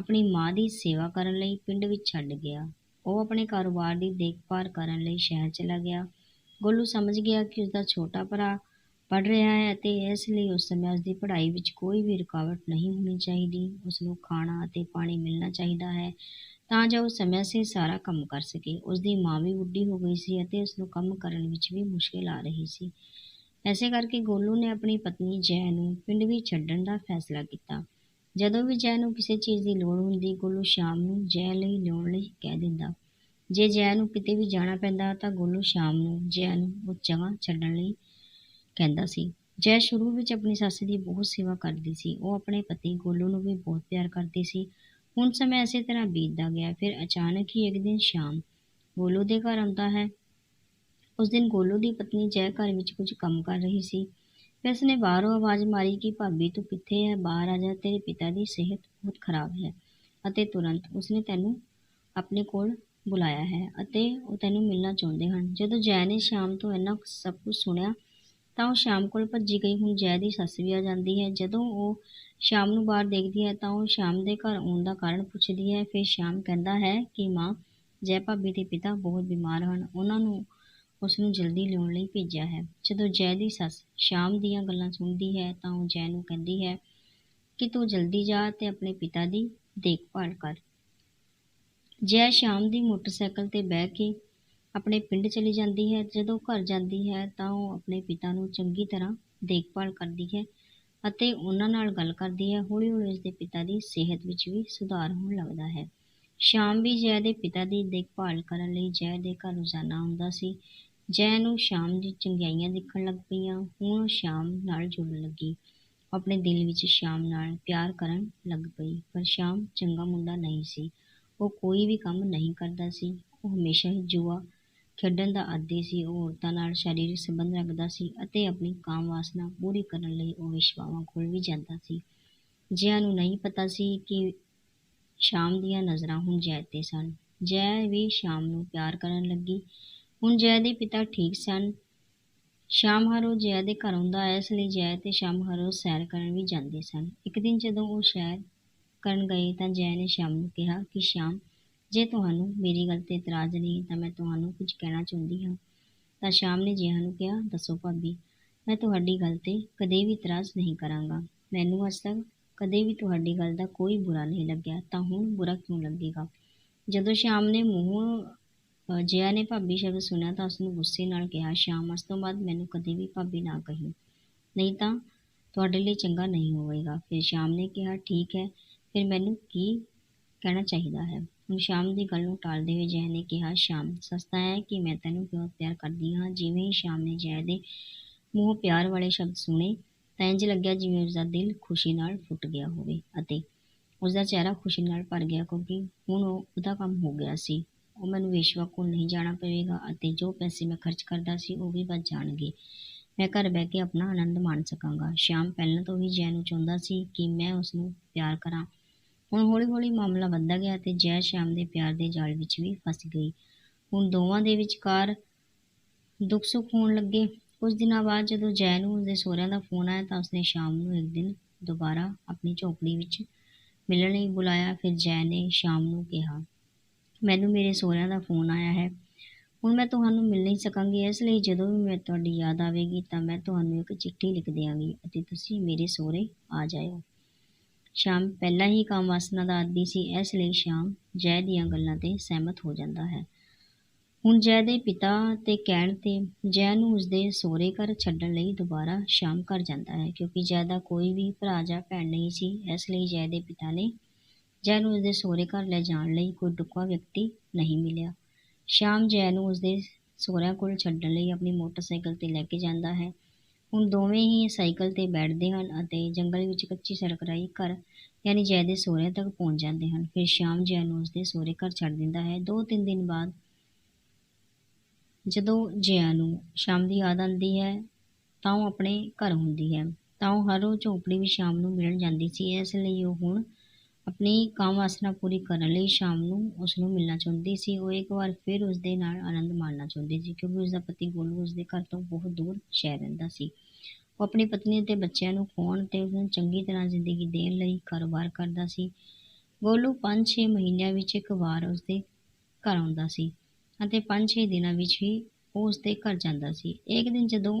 [SPEAKER 1] ਆਪਣੀ ਮਾਂ ਦੀ ਸੇਵਾ ਕਰਨ ਲਈ ਪਿੰਡ ਵਿੱਚ ਛੱਡ ਗਿਆ। ਉਹ ਆਪਣੇ ਕਾਰੋਬਾਰ ਦੀ ਦੇਖਭਾਲ ਕਰਨ ਲਈ ਸ਼ਹਿਰ ਚਲਾ ਗਿਆ। ਗੋਲੂ ਸਮਝ ਗਿਆ ਕਿ ਉਸਦਾ ਛੋਟਾ ਭਰਾ ਪੜ ਰਿਹਾ ਹੈ ਅਤੇ ਇਸ ਲਈ ਉਸ ਸਮੇਂ ਉਸਦੀ ਪੜ੍ਹਾਈ ਵਿੱਚ ਕੋਈ ਵੀ ਰੁਕਾਵਟ ਨਹੀਂ ਹੋਣੀ ਚਾਹੀਦੀ। ਉਸਨੂੰ ਖਾਣਾ ਅਤੇ ਪਾਣੀ ਮਿਲਣਾ ਚਾਹੀਦਾ ਹੈ ਤਾਂ ਜੋ ਉਹ ਸਮੇਂ ਸਿਰ ਸਾਰਾ ਕੰਮ ਕਰ ਸਕੇ। ਉਸਦੀ ਮਾਂ ਵੀ ਬੁੱਢੀ ਹੋ ਗਈ ਸੀ ਅਤੇ ਉਸਨੂੰ ਕੰਮ ਕਰਨ ਵਿੱਚ ਵੀ ਮੁਸ਼ਕਿਲ ਆ ਰਹੀ ਸੀ। ਐਸੇ ਕਰਕੇ ਗੋਲੂ ਨੇ ਆਪਣੀ ਪਤਨੀ ਜੈ ਨੂੰ ਪਿੰਡ ਵਿੱਚ ਛੱਡਣ ਦਾ ਫੈਸਲਾ ਕੀਤਾ। ਜਦੋਂ ਵੀ ਜੈ ਨੂੰ ਕਿਸੇ ਚੀਜ਼ ਦੀ ਲੋੜ ਹੁੰਦੀ, ਗੋਲੂ ਸ਼ਾਮ ਨੂੰ ਜੈ ਲਈ ਲਿਆਉਣ ਲਈ ਕਹਿ ਦਿੰਦਾ। ਜੇ ਜੈ ਨੂੰ ਕਿਤੇ ਵੀ ਜਾਣਾ ਪੈਂਦਾ ਤਾਂ ਗੋਲੂ ਸ਼ਾਮ ਨੂੰ ਜੈ ਨੂੰ ਉਹ ਜਗ੍ਹਾ ਛੱਡਣ ਲਈ ਕਹਿੰਦਾ ਸੀ। ਜੈ ਸ਼ੁਰੂ ਵਿੱਚ ਆਪਣੀ ਸੱਸ ਦੀ ਬਹੁਤ ਸੇਵਾ ਕਰਦੀ ਸੀ। ਉਹ ਆਪਣੇ ਪਤੀ ਗੋਲੂ ਨੂੰ ਵੀ ਬਹੁਤ ਪਿਆਰ ਕਰਦੀ ਸੀ। ਹੁਣ ਸਮਾਂ ਇਸੇ ਤਰ੍ਹਾਂ ਬੀਤਦਾ ਗਿਆ। ਫਿਰ ਅਚਾਨਕ ਹੀ ਇੱਕ ਦਿਨ ਸ਼ਾਮ ਗੋਲੂ ਦੇ ਘਰ ਆਉਂਦਾ ਹੈ। ਉਸ ਦਿਨ ਗੋਲੂ ਦੀ ਪਤਨੀ ਜੈ ਘਰ ਵਿੱਚ ਕੁਝ ਕੰਮ ਕਰ ਰਹੀ ਸੀ। ਫਿਰ ਉਸਨੇ ਬਾਹਰੋਂ ਆਵਾਜ਼ ਮਾਰੀ ਕਿ, ਭਾਬੀ, ਤੂੰ ਕਿੱਥੇ ਹੈ? ਬਾਹਰ ਆ ਜਾ, ਤੇਰੇ ਪਿਤਾ ਦੀ ਸਿਹਤ ਬਹੁਤ ਖਰਾਬ ਹੈ ਅਤੇ ਤੁਰੰਤ ਉਸਨੇ ਤੈਨੂੰ ਆਪਣੇ ਕੋਲ ਬੁਲਾਇਆ ਹੈ ਅਤੇ ਉਹ ਤੈਨੂੰ ਮਿਲਣਾ ਚਾਹੁੰਦੇ ਹਨ। ਜਦੋਂ ਜੈ ਨੇ ਸ਼ਾਮ ਤੋਂ ਇੰਨਾ ਸਭ ਕੁਝ ਸੁਣਿਆ, ਤਾਂ ਉਹ ਸ਼ਾਮ ਕੋਲ ਭੱਜੀ ਗਈ। ਹੁਣ ਜੈ ਦੀ ਸੱਸ ਵੀ ਆ ਜਾਂਦੀ ਹੈ। ਜਦੋਂ ਉਹ ਸ਼ਾਮ ਨੂੰ ਬਾਹਰ ਦੇਖਦੀ ਹੈ, ਤਾਂ ਉਹ ਸ਼ਾਮ ਦੇ ਘਰ ਆਉਣ ਦਾ ਕਾਰਨ ਪੁੱਛਦੀ ਹੈ। ਫਿਰ ਸ਼ਾਮ ਕਹਿੰਦਾ ਹੈ ਕਿ, ਮਾਂ, ਜੈ ਭਾਬੀ ਦੇ ਪਿਤਾ ਬਹੁਤ ਬਿਮਾਰ ਹਨ। ਉਹਨਾਂ ਨੂੰ ਉਸ ਨੂੰ ਜਲਦੀ ਲਿਆਉਣ ਲਈ ਭੇਜਿਆ ਹੈ। ਜਦੋਂ ਜੈ ਦੀ ਸੱਸ ਸ਼ਾਮ ਦੀਆਂ ਗੱਲਾਂ ਸੁਣਦੀ ਹੈ ਤਾਂ ਉਹ ਜੈ ਨੂੰ ਕਹਿੰਦੀ ਹੈ ਕਿ ਤੂੰ ਜਲਦੀ ਜਾ ਤੇ ਆਪਣੇ ਪਿਤਾ ਦੀ ਦੇਖਭਾਲ ਕਰ। ਜੈ ਸ਼ਾਮ ਦੀ ਮੋਟਰਸਾਈਕਲ ਤੇ ਬਹਿ ਕੇ ਆਪਣੇ ਪਿੰਡ ਚਲੀ ਜਾਂਦੀ ਹੈ। ਜਦੋਂ ਘਰ ਜਾਂਦੀ ਹੈ ਤਾਂ ਉਹ ਆਪਣੇ ਪਿਤਾ ਨੂੰ ਚੰਗੀ ਤਰ੍ਹਾਂ ਦੇਖਭਾਲ ਕਰਦੀ ਹੈ ਅਤੇ ਉਹਨਾਂ ਨਾਲ ਗੱਲ ਕਰਦੀ ਹੈ। ਹੌਲੀ ਹੌਲੀ ਉਸਦੇ ਪਿਤਾ ਦੀ ਸਿਹਤ ਵਿੱਚ ਵੀ ਸੁਧਾਰ ਹੋਣ ਲੱਗਦਾ ਹੈ। ਸ਼ਾਮ ਵੀ ਜੈ ਦੇ ਪਿਤਾ ਦੀ ਦੇਖਭਾਲ ਕਰਨ ਲਈ ਜੈ ਦੇ ਘਰ ਰੋਜ਼ਾਨਾ ਆਉਂਦਾ ਸੀ। ਜੈ ਨੂੰ ਸ਼ਾਮ ਦੀ ਚੰਗਿਆਈਆਂ ਦਿਖਣ ਲੱਗ ਪਈਆਂ। ਹੁਣ ਉਹ ਸ਼ਾਮ ਨਾਲ ਜੁੜਨ ਲੱਗੀ। ਆਪਣੇ ਦਿਲ ਵਿੱਚ ਸ਼ਾਮ ਨਾਲ ਪਿਆਰ ਕਰਨ ਲੱਗ ਪਈ, ਪਰ ਸ਼ਾਮ ਚੰਗਾ ਮੁੰਡਾ ਨਹੀਂ ਸੀ। ਉਹ ਕੋਈ ਵੀ ਕੰਮ ਨਹੀਂ ਕਰਦਾ ਸੀ। ਉਹ ਹਮੇਸ਼ਾ ਹੀ ਜੂਆ ਖੇਡਣ ਦਾ ਆਦੀ ਸੀ। ਉਹ ਔਰਤਾਂ ਨਾਲ ਸਰੀਰਕ ਸੰਬੰਧ ਰੱਖਦਾ ਸੀ ਅਤੇ ਆਪਣੀ ਕਾਮ ਵਾਸਨਾ ਪੂਰੀ ਕਰਨ ਲਈ ਉਹ ਵਿਸ਼ਵਾਵਾਂ ਕੋਲ ਵੀ ਜਾਂਦਾ ਸੀ। ਜੈ ਨੂੰ ਨਹੀਂ ਪਤਾ ਸੀ ਕਿ ਸ਼ਾਮ ਦੀਆਂ ਨਜ਼ਰਾਂ ਹੁਣ ਜੈ ਤੇ ਸਨ। ਜੈ ਵੀ ਸ਼ਾਮ ਨੂੰ ਪਿਆਰ ਕਰਨ ਲੱਗੀ। ਹੁਣ ਜੈ ਦੇ ਪਿਤਾ ਠੀਕ ਸਨ। ਸ਼ਾਮ ਹਰ ਰੋਜ਼ ਜੈ ਦੇ ਘਰ ਆਉਂਦਾ ਇਸ ਲਈ ਜੈ ਤੇ ਸ਼ਾਮ ਹਰ ਰੋਜ਼ ਸੈਰ ਕਰਨ ਵੀ ਜਾਂਦੇ ਸਨ। ਇੱਕ ਦਿਨ ਜਦੋਂ ਉਹ ਸੈਰ ਕਰਨ ਗਏ ਤਾਂ ਜੈ ਨੇ ਸ਼ਾਮ ਨੂੰ ਕਿਹਾ ਕਿ, ਸ਼ਾਮ, ਜੇ ਤੁਹਾਨੂੰ ਮੇਰੀ ਗੱਲ ਤੇ ਇਤਰਾਜ਼ ਨਹੀਂ, ਤਾਂ ਮੈਂ ਤੁਹਾਨੂੰ ਕੁਝ ਕਹਿਣਾ ਚਾਹੁੰਦੀ ਹਾਂ। ਤਾਂ ਸ਼ਾਮ ਨੇ ਜੈ ਨੂੰ ਕਿਹਾ, ਦੱਸੋ ਭਾਬੀ, ਮੈਂ ਤੁਹਾਡੀ ਗੱਲ ਤੇ ਕਦੇ ਵੀ ਇਤਰਾਜ਼ ਨਹੀਂ ਕਰਾਂਗਾ। ਮੈਨੂੰ ਅੱਜ ਤੱਕ ਕਦੇ ਵੀ ਤੁਹਾਡੀ ਗੱਲ ਦਾ ਕੋਈ ਬੁਰਾ ਨਹੀਂ ਲੱਗਿਆ, ਤਾਂ ਹੁਣ ਬੁਰਾ ਕਿਉਂ ਲੱਗੇਗਾ? ਜਦੋਂ ਸ਼ਾਮ ਨੇ ਮੂੰਹ ਜਯਾ ਨੇ ਭਾਬੀ ਸ਼ਬਦ ਸੁਣਿਆ ਤਾਂ ਉਸਨੂੰ ਗੁੱਸੇ ਨਾਲ ਕਿਹਾ, ਸ਼ਾਮ ਅੱਜ ਤੋਂ ਬਾਅਦ ਮੈਨੂੰ ਕਦੇ ਵੀ ਭਾਬੀ ਨਾ ਕਹੀ। ਨਹੀਂ ਤਾਂ ਤੁਹਾਡੇ ਲਈ ਚੰਗਾ ਨਹੀਂ ਹੋਵੇਗਾ। ਫਿਰ ਸ਼ਾਮ ਨੇ ਕਿਹਾ, ਠੀਕ ਹੈ, ਫਿਰ ਮੈਨੂੰ ਕੀ ਕਹਿਣਾ ਚਾਹੀਦਾ ਹੈ? ਹੁਣ ਸ਼ਾਮ ਦੀ ਗੱਲ ਨੂੰ ਟਾਲਦੇ ਹੋਏ ਜੈ ਨੇ ਕਿਹਾ, ਸ਼ਾਮ, ਸਸਤਾ ਹੈ ਕਿ ਮੈਂ ਤੈਨੂੰ ਬਹੁਤ ਪਿਆਰ ਕਰਦੀ ਹਾਂ? ਜਿਵੇਂ ਹੀ ਸ਼ਾਮ ਨੇ ਜੈ ਦੇ ਮੂੰਹ ਪਿਆਰ ਵਾਲੇ ਸ਼ਬਦ ਸੁਣੇ, ਤਾਂ ਇੰਜ ਲੱਗਿਆ ਜਿਵੇਂ ਉਸਦਾ ਦਿਲ ਖੁਸ਼ੀ ਨਾਲ ਫੁੱਟ ਗਿਆ ਹੋਵੇ ਅਤੇ ਉਸਦਾ ਚਿਹਰਾ ਖੁਸ਼ੀ ਨਾਲ ਭਰ ਗਿਆ, ਕਿਉਂਕਿ ਹੁਣ ਉਹ ਉਹਦਾ ਕੰਮ ਹੋ ਗਿਆ ਸੀ। ਉਹ ਮੈਨੂੰ ਵੇਸ਼ਵਾ ਕੋਲ ਨਹੀਂ ਜਾਣਾ ਪਵੇਗਾ ਅਤੇ ਜੋ ਪੈਸੇ ਮੈਂ ਖਰਚ ਕਰਦਾ ਸੀ ਉਹ ਵੀ ਬਚ ਜਾਣਗੇ। ਮੈਂ ਘਰ ਬਹਿ ਕੇ ਆਪਣਾ ਆਨੰਦ ਮਾਣ ਸਕਾਂਗਾ। ਸ਼ਾਮ ਪਹਿਲਾਂ ਤੋਂ ਹੀ ਜੈ ਨੂੰ ਚਾਹੁੰਦਾ ਸੀ ਕਿ ਮੈਂ ਉਸ ਨੂੰ ਪਿਆਰ ਕਰਾਂ। ਹੁਣ ਹੌਲੀ-ਹੌਲੀ ਮਾਮਲਾ ਵੱਧਦਾ ਗਿਆ ਤੇ ਜੈ ਸ਼ਾਮ ਦੇ ਪਿਆਰ ਦੇ ਜਾਲ ਵਿੱਚ ਵੀ ਫਸ ਗਈ। ਹੁਣ ਦੋਵਾਂ ਦੇ ਵਿਚਕਾਰ ਦੁੱਖ ਸੁੱਖ ਹੋਣ ਲੱਗੇ। ਕੁਝ ਦਿਨਾਂ ਬਾਅਦ ਜਦੋਂ ਜੈ ਨੂੰ ਉਸਦੇ ਸਹੁਰਿਆਂ ਦਾ ਫੋਨ ਆਇਆ ਤਾਂ ਉਸਨੇ ਸ਼ਾਮ ਨੂੰ ਇੱਕ ਦਿਨ ਦੁਬਾਰਾ ਆਪਣੀ ਝੌਂਪੜੀ ਵਿੱਚ ਮਿਲਣ ਲਈ ਬੁਲਾਇਆ। ਫਿਰ ਜੈ ਨੇ ਸ਼ਾਮ ਨੂੰ ਕਿਹਾ ਮੈਨੂੰ ਮੇਰੇ ਸਹੁਰਿਆਂ ਦਾ ਫੋਨ ਆਇਆ ਹੈ। ਹੁਣ ਮੈਂ ਤੁਹਾਨੂੰ ਮਿਲ ਨਹੀਂ ਸਕਾਂਗੀ, ਇਸ ਲਈ ਜਦੋਂ ਵੀ ਮੈਂ ਤੁਹਾਡੀ ਯਾਦ ਆਵੇਗੀ ਤਾਂ ਮੈਂ ਤੁਹਾਨੂੰ ਇੱਕ ਚਿੱਠੀ ਲਿਖ ਦਿਆਂਗੀ ਅਤੇ ਤੁਸੀਂ ਮੇਰੇ ਸਹੁਰੇ ਆ ਜਾਇਓ। ਸ਼ਾਮ ਪਹਿਲਾਂ ਹੀ ਕੰਮ ਵਾਸਨਾ ਦਾ ਆਦੀ ਸੀ, ਇਸ ਲਈ ਸ਼ਾਮ ਜੈ ਦੀਆਂ ਗੱਲਾਂ ਤੇ ਸਹਿਮਤ ਹੋ ਜਾਂਦਾ ਹੈ। ਹੁਣ ਜੈ ਦੇ ਪਿਤਾ ਤੇ ਕਹਿਣ ਤੇ ਜੈ ਨੂੰ ਉਸਦੇ ਸਹੁਰੇ ਘਰ ਛੱਡਣ ਲਈ ਦੁਬਾਰਾ ਸ਼ਾਮ ਘਰ ਜਾਂਦਾ ਹੈ, ਕਿਉਂਕਿ ਜੈ ਦਾ ਕੋਈ ਵੀ ਭਰਾ ਜਾਂ ਭੈਣ ਨਹੀਂ ਸੀ, ਇਸ ਲਈ ਜੈ ਦੇ ਪਿਤਾ ਨੇ ਜੈ ਨੂੰ ਉਸਦੇ ਸਹੁਰੇ ਘਰ ਲੈ ਜਾਣ ਲਈ ਕੋਈ ਢੁਕਵਾਂ ਵਿਅਕਤੀ ਨਹੀਂ ਮਿਲਿਆ। ਸ਼ਾਮ ਜੈ ਨੂੰ ਉਸਦੇ ਸਹੁਰਿਆਂ ਕੋਲ ਛੱਡਣ ਲਈ ਆਪਣੀ ਮੋਟਰਸਾਈਕਲ ਤੇ ਲੈ ਕੇ ਜਾਂਦਾ ਹੈ। ਹੁਣ ਦੋਵੇਂ ਹੀ ਸਾਈਕਲ ਤੇ ਬੈਠਦੇ ਹਨ ਅਤੇ ਜੰਗਲ ਵਿੱਚ ਕੱਚੀ ਸੜਕ ਰਾਹੀਂ ਘਰ, ਯਾਨੀ ਜੈ ਦੇ ਸਹੁਰਿਆਂ ਤੱਕ ਪਹੁੰਚ ਜਾਂਦੇ ਹਨ। ਫਿਰ ਸ਼ਾਮ ਜੈ ਨੂੰ ਉਸਦੇ ਸਹੁਰੇ ਘਰ ਛੱਡ ਦਿੰਦਾ ਹੈ। ਦੋ ਤਿੰਨ ਦਿਨ ਬਾਅਦ ਜਦੋਂ ਜੈ ਨੂੰ ਸ਼ਾਮ ਦੀ ਯਾਦ ਆਉਂਦੀ ਹੈ, ਤਾਂ ਉਹ ਆਪਣੇ ਘਰ ਹੁੰਦੀ ਹੈ। ਤਾਂ ਉਹ ਹਰ ਰੋਜ਼ ਝੋਪੜੀ ਵਿੱਚ ਸ਼ਾਮ ਨੂੰ ਮਿਲਣ ਜਾਂਦੀ ਸੀ। ਇਸ ਲਈ ਉਹ ਹੁਣ ਆਪਣੀ ਕਾਮ ਵਾਸਨਾ ਪੂਰੀ ਕਰਨ ਲਈ ਸ਼ਾਮ ਨੂੰ ਉਸ ਨੂੰ ਮਿਲਣਾ ਚਾਹੁੰਦੀ ਸੀ। ਉਹ ਇੱਕ ਵਾਰ ਫਿਰ ਉਸ ਦੇ ਨਾਲ ਆਨੰਦ ਮਾਣਨਾ ਚਾਹੁੰਦੀ ਸੀ ਕਿਉਂਕਿ ਉਸ ਦਾ ਪਤੀ ਗੋਲੂ ਉਸ ਦੇ ਘਰ ਤੋਂ ਬਹੁਤ ਦੂਰ ਸ਼ਹਿਰ ਰਹਿੰਦਾ ਸੀ। ਉਹ ਆਪਣੀ ਪਤਨੀ ਅਤੇ ਬੱਚਿਆਂ ਨੂੰ ਖਵਾਉਣ ਤੇ ਉਸ ਨੂੰ ਚੰਗੀ ਤਰ੍ਹਾਂ ਜ਼ਿੰਦਗੀ ਦੇਣ ਲਈ ਕਾਰੋਬਾਰ ਕਰਦਾ ਸੀ। ਗੋਲੂ 5-6 ਮਹੀਨਿਆਂ ਵਿੱਚ ਇੱਕ ਵਾਰ ਉਸ ਦੇ ਘਰ ਆਉਂਦਾ ਸੀ ਅਤੇ 5-6 ਦਿਨਾਂ ਵਿੱਚ ਹੀ ਉਹ ਉਸ ਦੇ ਘਰ ਜਾਂਦਾ ਸੀ। ਇੱਕ ਦਿਨ ਜਦੋਂ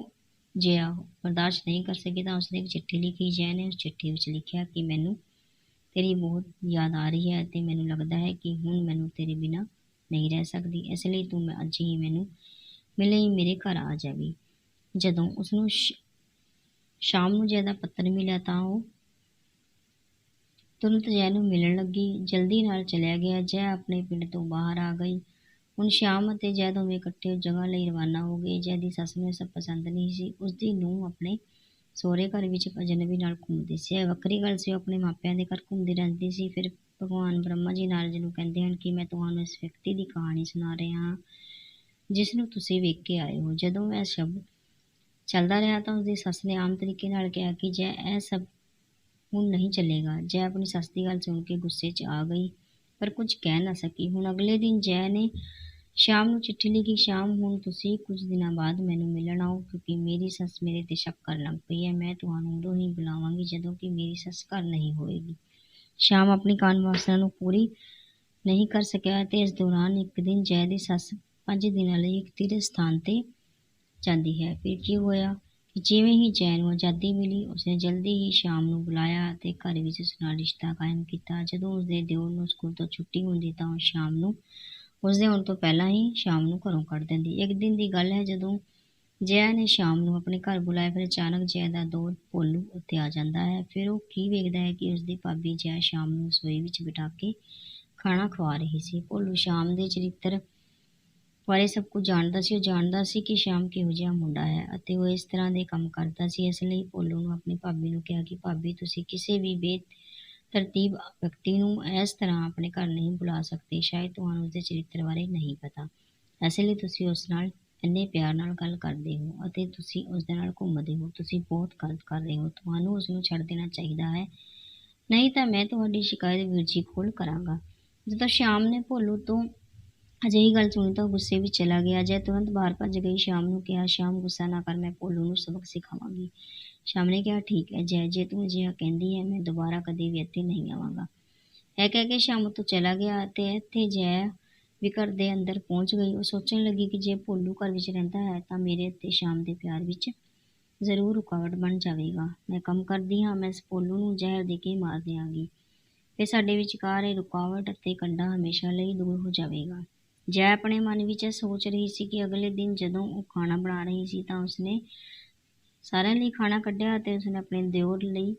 [SPEAKER 1] ਜਿਆ ਬਰਦਾਸ਼ਤ ਨਹੀਂ ਕਰ ਸਕੀ ਤਾਂ ਉਸਨੇ ਇੱਕ ਚਿੱਠੀ ਲਿਖੀ। ਜੈ ਨੇ ਉਸ ਚਿੱਠੀ ਵਿੱਚ ਲਿਖਿਆ ਕਿ ਮੈਨੂੰ ਤੇਰੀ ਬਹੁਤ ਯਾਦ ਆ ਰਹੀ ਹੈ ਅਤੇ ਮੈਨੂੰ ਲੱਗਦਾ ਹੈ ਕਿ ਹੁਣ ਮੈਨੂੰ ਤੇਰੇ ਬਿਨਾ ਨਹੀਂ ਰਹਿ ਸਕਦੀ। ਇਸ ਲਈ ਤੂੰ ਮੈਂ ਅੱਜ ਹੀ ਮੈਨੂੰ ਮਿਲੇ ਹੀ ਮੇਰੇ ਘਰ ਆ ਜਾਵੀਂ। ਜਦੋਂ ਉਸਨੂੰ ਸ਼ਾਮ ਨੂੰ ਜੈ ਪੱਤਰ ਮਿਲਿਆ ਤਾਂ ਉਹ ਤੁਰੰਤ ਜੈ ਨੂੰ ਮਿਲਣ ਲੱਗੀ। ਜਲਦੀ ਨਾਲ ਚਲਿਆ ਗਿਆ। ਜੈ ਆਪਣੇ ਪਿੰਡ ਤੋਂ ਬਾਹਰ ਆ ਗਈ। ਹੁਣ ਸ਼ਾਮ ਅਤੇ ਜੈ ਦੋਵੇਂ ਇਕੱਠੇ ਜਗ੍ਹਾ ਲਈ ਰਵਾਨਾ ਹੋ ਗਏ। ਜੈ ਦੀ ਸੱਸ ਨੂੰ ਇਹ ਸਭ ਪਸੰਦ ਨਹੀਂ ਸੀ। ਉਸਦੀ ਨੂੰਹ ਆਪਣੇ ਸਹੁਰੇ ਘਰ ਵਿੱਚ ਇੱਕ ਅਜਨਬੀ ਨਾਲ ਘੁੰਮਦੀ ਸੀ। ਇਹ ਵੱਖਰੀ ਗੱਲ ਸੀ, ਉਹ ਆਪਣੇ ਮਾਪਿਆਂ ਦੇ ਘਰ ਘੁੰਮਦੀ ਰਹਿੰਦੀ ਸੀ। ਫਿਰ ਭਗਵਾਨ ਬ੍ਰਹਮਾ ਜੀ ਨਾਲ ਨੂੰ ਕਹਿੰਦੇ ਹਨ ਕਿ ਮੈਂ ਤੁਹਾਨੂੰ ਇਸ ਵਿਅਕਤੀ ਦੀ ਕਹਾਣੀ ਸੁਣਾ ਰਿਹਾ ਹਾਂ, ਜਿਸ ਨੂੰ ਤੁਸੀਂ ਵੇਖ ਕੇ ਆਏ ਹੋ। ਜਦੋਂ ਇਹ ਸ਼ਬਦ ਚੱਲਦਾ ਰਿਹਾ ਤਾਂ ਉਸਦੀ ਸੱਸ ਨੇ ਆਮ ਤਰੀਕੇ ਨਾਲ ਕਿਹਾ ਕਿ ਜੈ, ਇਹ ਸਭ ਹੁਣ ਨਹੀਂ ਚੱਲੇਗਾ। ਜੈ ਆਪਣੀ ਸੱਸ ਦੀ ਗੱਲ ਸੁਣ ਕੇ ਗੁੱਸੇ 'ਚ ਆ ਗਈ, ਪਰ ਕੁਝ ਕਹਿ ਨਾ ਸਕੀ। ਹੁਣ ਅਗਲੇ ਦਿਨ ਜੈ ਨੇ ਸ਼ਾਮ ਨੂੰ ਚਿੱਠੀ ਲਿਖੀ, ਸ਼ਾਮ ਹੁਣ ਤੁਸੀਂ ਕੁਝ ਦਿਨਾਂ ਬਾਅਦ ਮੈਨੂੰ ਮਿਲਣ ਆਓ, ਕਿਉਂਕਿ ਮੇਰੀ ਸੱਸ ਮੇਰੇ ਤੇ ਸ਼ੱਕ ਕਰਨ ਲੱਗ ਪਈ ਹੈ। ਮੈਂ ਤੁਹਾਨੂੰ ਉਦੋਂ ਹੀ ਬੁਲਾਵਾਂਗੀ ਜਦੋਂ ਕਿ ਮੇਰੀ ਸੱਸ ਘਰ ਨਹੀਂ ਹੋਵੇਗੀ ਸ਼ਾਮ ਆਪਣੀ ਕਾਨ ਨੂੰ ਪੂਰੀ ਨਹੀਂ ਕਰ ਸਕਿਆ ਅਤੇ ਇਸ ਦੌਰਾਨ ਇੱਕ ਦਿਨ ਜੈ ਦੀ ਸੱਸ ਪੰਜ ਦਿਨਾਂ ਲਈ ਇੱਕ ਤੀਰਥ ਸਥਾਨ ਤੇ ਜਾਂਦੀ ਹੈ। ਫਿਰ ਕੀ ਹੋਇਆ ਕਿ ਜਿਵੇਂ ਹੀ ਜੈ ਨੂੰ ਆਜ਼ਾਦੀ ਮਿਲੀ, ਉਸਨੇ ਜਲਦੀ ਹੀ ਸ਼ਾਮ ਨੂੰ ਬੁਲਾਇਆ ਅਤੇ ਘਰ ਵਿੱਚ ਉਸ ਨਾਲ ਰਿਸ਼ਤਾ ਕਾਇਮ ਕੀਤਾ। ਜਦੋਂ ਉਸਦੇ ਦਿਓਰ ਨੂੰ ਸਕੂਲ ਤੋਂ ਛੁੱਟੀ ਹੁੰਦੀ ਤਾਂ ਉਹ ਸ਼ਾਮ ਨੂੰ ਉਸਦੇ ਆਉਣ ਤੋਂ ਪਹਿਲਾਂ ਹੀ ਸ਼ਾਮ ਨੂੰ ਘਰੋਂ ਕੱਢ ਦਿੰਦੀ। ਇੱਕ ਦਿਨ ਦੀ ਗੱਲ ਹੈ, ਜਦੋਂ ਜੈ ਨੇ ਸ਼ਾਮ ਨੂੰ ਆਪਣੇ ਘਰ ਬੁਲਾਇਆ, ਫਿਰ ਅਚਾਨਕ ਜੈ ਦਾ ਦੋਸਤ ਭੋਲੂ ਉੱਤੇ ਆ ਜਾਂਦਾ ਹੈ। ਫਿਰ ਉਹ ਕੀ ਵੇਖਦਾ ਹੈ ਕਿ ਉਸਦੀ ਭਾਬੀ ਜੈ ਸ਼ਾਮ ਨੂੰ ਰਸੋਈ ਵਿੱਚ ਬਿਠਾ ਕੇ ਖਾਣਾ ਖਵਾ ਰਹੀ ਸੀ। ਭੋਲੂ ਸ਼ਾਮ ਦੇ ਚਰਿੱਤਰ ਬਾਰੇ ਸਭ ਕੁਝ ਜਾਣਦਾ ਸੀ। ਉਹ ਜਾਣਦਾ ਸੀ ਕਿ ਸ਼ਾਮ ਕਿਹੋ ਜਿਹਾ ਮੁੰਡਾ ਹੈ ਅਤੇ ਉਹ ਇਸ ਤਰ੍ਹਾਂ ਦੇ ਕੰਮ ਕਰਦਾ ਸੀ। ਇਸ ਲਈ ਭੋਲੂ ਨੂੰ ਆਪਣੀ ਭਾਬੀ ਨੂੰ ਕਿਹਾ ਕਿ, ਭਾਬੀ, ਤੁਸੀਂ ਕਿਸੇ ਵੀ ਬੇ ਤਰਤੀਬ ਵਿਅਕਤੀ ਨੂੰ ਇਸ ਤਰ੍ਹਾਂ ਆਪਣੇ ਘਰ ਨਹੀਂ ਬੁਲਾ ਸਕਦੇ, ਸ਼ਾਇਦ ਤੁਹਾਨੂੰ ਉਸਦੇ ਚਰਿੱਤਰ ਬਾਰੇ ਨਹੀਂ ਪਤਾ। ਇਸ ਲਈ ਤੁਸੀਂ ਉਸ ਨਾਲ ਇੰਨੇ ਪਿਆਰ ਨਾਲ ਗੱਲ ਕਰਦੇ ਹੋ ਅਤੇ ਤੁਸੀਂ ਉਸ ਦੇ ਨਾਲ ਘੁੰਮਦੇ ਹੋ, ਤੁਸੀਂ ਬਹੁਤ ਗਲਤ ਕਰ ਰਹੇ ਹੋ, ਤੁਹਾਨੂੰ ਉਸ ਨੂੰ ਛੱਡ ਦੇਣਾ ਚਾਹੀਦਾ ਹੈ। ਨਹੀਂ ਤਾਂ ਮੈਂ ਤੁਹਾਡੀ ਸ਼ਿਕਾਇਤ ਵੀਰ ਜੀ ਕੋਲ ਕਰਾਂਗਾ। ਜਦੋਂ ਸ਼ਾਮ ਨੇ ਭੋਲੂ ਤੋਂ ਅਜਿਹੀ ਗੱਲ ਸੁਣੀ ਤਾਂ ਗੁੱਸੇ ਵਿੱਚ ਚਲਾ ਗਿਆ। ਜੈ ਤੁਰੰਤ ਬਾਹਰ ਭੱਜ ਗਈ। ਸ਼ਾਮ ਨੂੰ ਕਿਹਾ, ਸ਼ਾਮ, ਗੁੱਸਾ ਨਾ ਕਰ, ਮੈਂ ਭੋਲੂ ਨੂੰ ਸਬਕ ਸਿਖਾਵਾਂਗੀ। ਸ਼ਾਮ ਨੇ ਕਿਹਾ, ਠੀਕ ਹੈ, ਜੈ, ਜੇ ਤੂੰ ਅਜਿਹਾ ਕਹਿੰਦੀ ਹੈ, ਮੈਂ ਦੁਬਾਰਾ ਕਦੇ ਵੀ ਇੱਥੇ ਨਹੀਂ ਆਵਾਂਗਾ। ਇਹ ਕਹਿ ਕੇ ਸ਼ਾਮ ਤੋਂ ਚਲਾ ਗਿਆ ਤੇ ਇੱਥੇ ਜੈ ਵੀ ਘਰ ਦੇ ਅੰਦਰ ਪਹੁੰਚ ਗਈ। ਉਹ ਸੋਚਣ ਲੱਗੀ ਕਿ ਜੇ ਭੋਲੂ ਘਰ ਵਿੱਚ ਰਹਿੰਦਾ ਹੈ ਤਾਂ ਮੇਰੇ ਅਤੇ ਸ਼ਾਮ ਦੇ ਪਿਆਰ ਵਿੱਚ ਜ਼ਰੂਰ ਰੁਕਾਵਟ ਬਣ ਜਾਵੇਗਾ। ਮੈਂ ਕੰਮ ਕਰਦੀ ਹਾਂ, ਮੈਂ ਇਸ ਭੋਲੂ ਨੂੰ ਜ਼ਹਿਰ ਦੇ ਕੇ ਮਾਰ ਦਿਆਂਗੀ ਫਿਰ ਸਾਡੇ ਵਿਚਕਾਰ ਇਹ ਰੁਕਾਵਟ ਅਤੇ ਕੰਡਾ ਹਮੇਸ਼ਾ ਲਈ ਦੂਰ ਹੋ ਜਾਵੇਗਾ। ਜੈ ਆਪਣੇ ਮਨ ਵਿੱਚ ਇਹ ਸੋਚ ਰਹੀ ਸੀ ਕਿ ਅਗਲੇ ਦਿਨ ਜਦੋਂ ਉਹ ਖਾਣਾ ਬਣਾ ਰਹੀ ਸੀ ਤਾਂ ਉਸਨੇ ਸਾਰਿਆਂ ਲਈ ਖਾਣਾ ਕੱਢਿਆ ਅਤੇ ਉਸਨੇ ਆਪਣੇ ਦਿਓਰ ਲਈ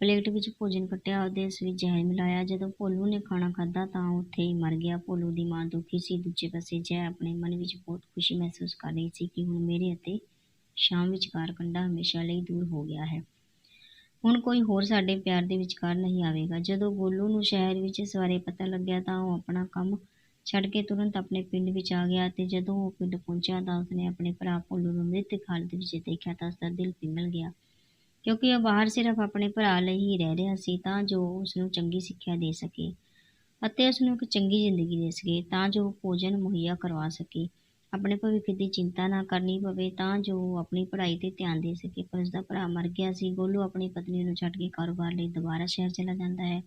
[SPEAKER 1] ਪਲੇਟ ਵਿੱਚ ਭੋਜਨ ਕੱਟਿਆ ਅਤੇ ਇਸ ਵਿੱਚ ਜ਼ਹਿਰ ਮਿਲਾਇਆ। ਜਦੋਂ ਭੋਲੂ ਨੇ ਖਾਣਾ ਖਾਧਾ ਤਾਂ ਉਹ ਉੱਥੇ ਹੀ ਮਰ ਗਿਆ। ਭੋਲੂ ਦੀ ਮਾਂ ਦੁਖੀ ਸੀ। ਦੂਜੇ ਪਾਸੇ ਜੈ ਆਪਣੇ ਮਨ ਵਿੱਚ ਬਹੁਤ ਖੁਸ਼ੀ ਮਹਿਸੂਸ ਕਰ ਰਹੀ ਸੀ ਕਿ ਹੁਣ ਮੇਰੇ ਅਤੇ ਸ਼ਾਮ ਵਿਚਕਾਰ ਕੰਡਾ ਹਮੇਸ਼ਾ ਲਈ ਦੂਰ ਹੋ ਗਿਆ ਹੈ। ਹੁਣ ਕੋਈ ਹੋਰ ਸਾਡੇ ਪਿਆਰ ਦੇ ਵਿਚਕਾਰ ਨਹੀਂ ਆਵੇਗਾ। ਜਦੋਂ ਗੋਲੂ ਨੂੰ ਸ਼ਹਿਰ ਵਿੱਚ ਇਸ ਬਾਰੇ ਪਤਾ ਲੱਗਿਆ ਤਾਂ ਉਹ ਆਪਣਾ ਕੰਮ ਛੱਡ ਕੇ ਤੁਰੰਤ ਆਪਣੇ ਪਿੰਡ ਵਿੱਚ ਆ ਗਿਆ ਅਤੇ ਜਦੋਂ ਉਹ ਪਿੰਡ ਪਹੁੰਚਿਆ ਤਾਂ ਉਸਨੇ ਆਪਣੇ ਭਰਾ ਭੋਲੂ ਨੂੰ ਮ੍ਰਿਤ ਹਾਲਤ ਵਿੱਚ ਦੇਖਿਆ ਤਾਂ ਉਸਦਾ ਦਿਲ ਪਿਘਲ ਗਿਆ। ਕਿਉਂਕਿ ਉਹ ਬਾਹਰ ਸਿਰਫ ਆਪਣੇ ਭਰਾ ਲਈ ਹੀ ਰਹਿ ਰਿਹਾ ਸੀ ਤਾਂ ਜੋ ਉਸ ਨੂੰ ਚੰਗੀ ਸਿੱਖਿਆ ਦੇ ਸਕੇ ਅਤੇ ਉਸ ਨੂੰ ਇੱਕ ਚੰਗੀ ਜ਼ਿੰਦਗੀ ਦੇ ਸਕੇ, ਤਾਂ ਜੋ ਉਹ ਭੋਜਨ ਮੁਹੱਈਆ ਕਰਵਾ ਸਕੇ। ਆਪਣੇ ਭਵਿੱਖ ਦੀ ਚਿੰਤਾ ਨਾ ਕਰਨੀ ਪਵੇ ਤਾਂ ਜੋ ਉਹ ਆਪਣੀ ਪੜ੍ਹਾਈ ਤੇ ਧਿਆਨ ਦੇ ਸਕੇ। ਪਰ ਉਸ ਦਾ ਭਰਾ ਮਰ ਗਿਆ ਸੀ। ਗੋਲੂ ਆਪਣੀ ਪਤਨੀ ਨੂੰ ਛੱਡ ਕੇ ਕਾਰੋਬਾਰ ਲਈ ਦੁਬਾਰਾ ਸ਼ਹਿਰ ਚਲਾ ਜਾਂਦਾ ਹੈ।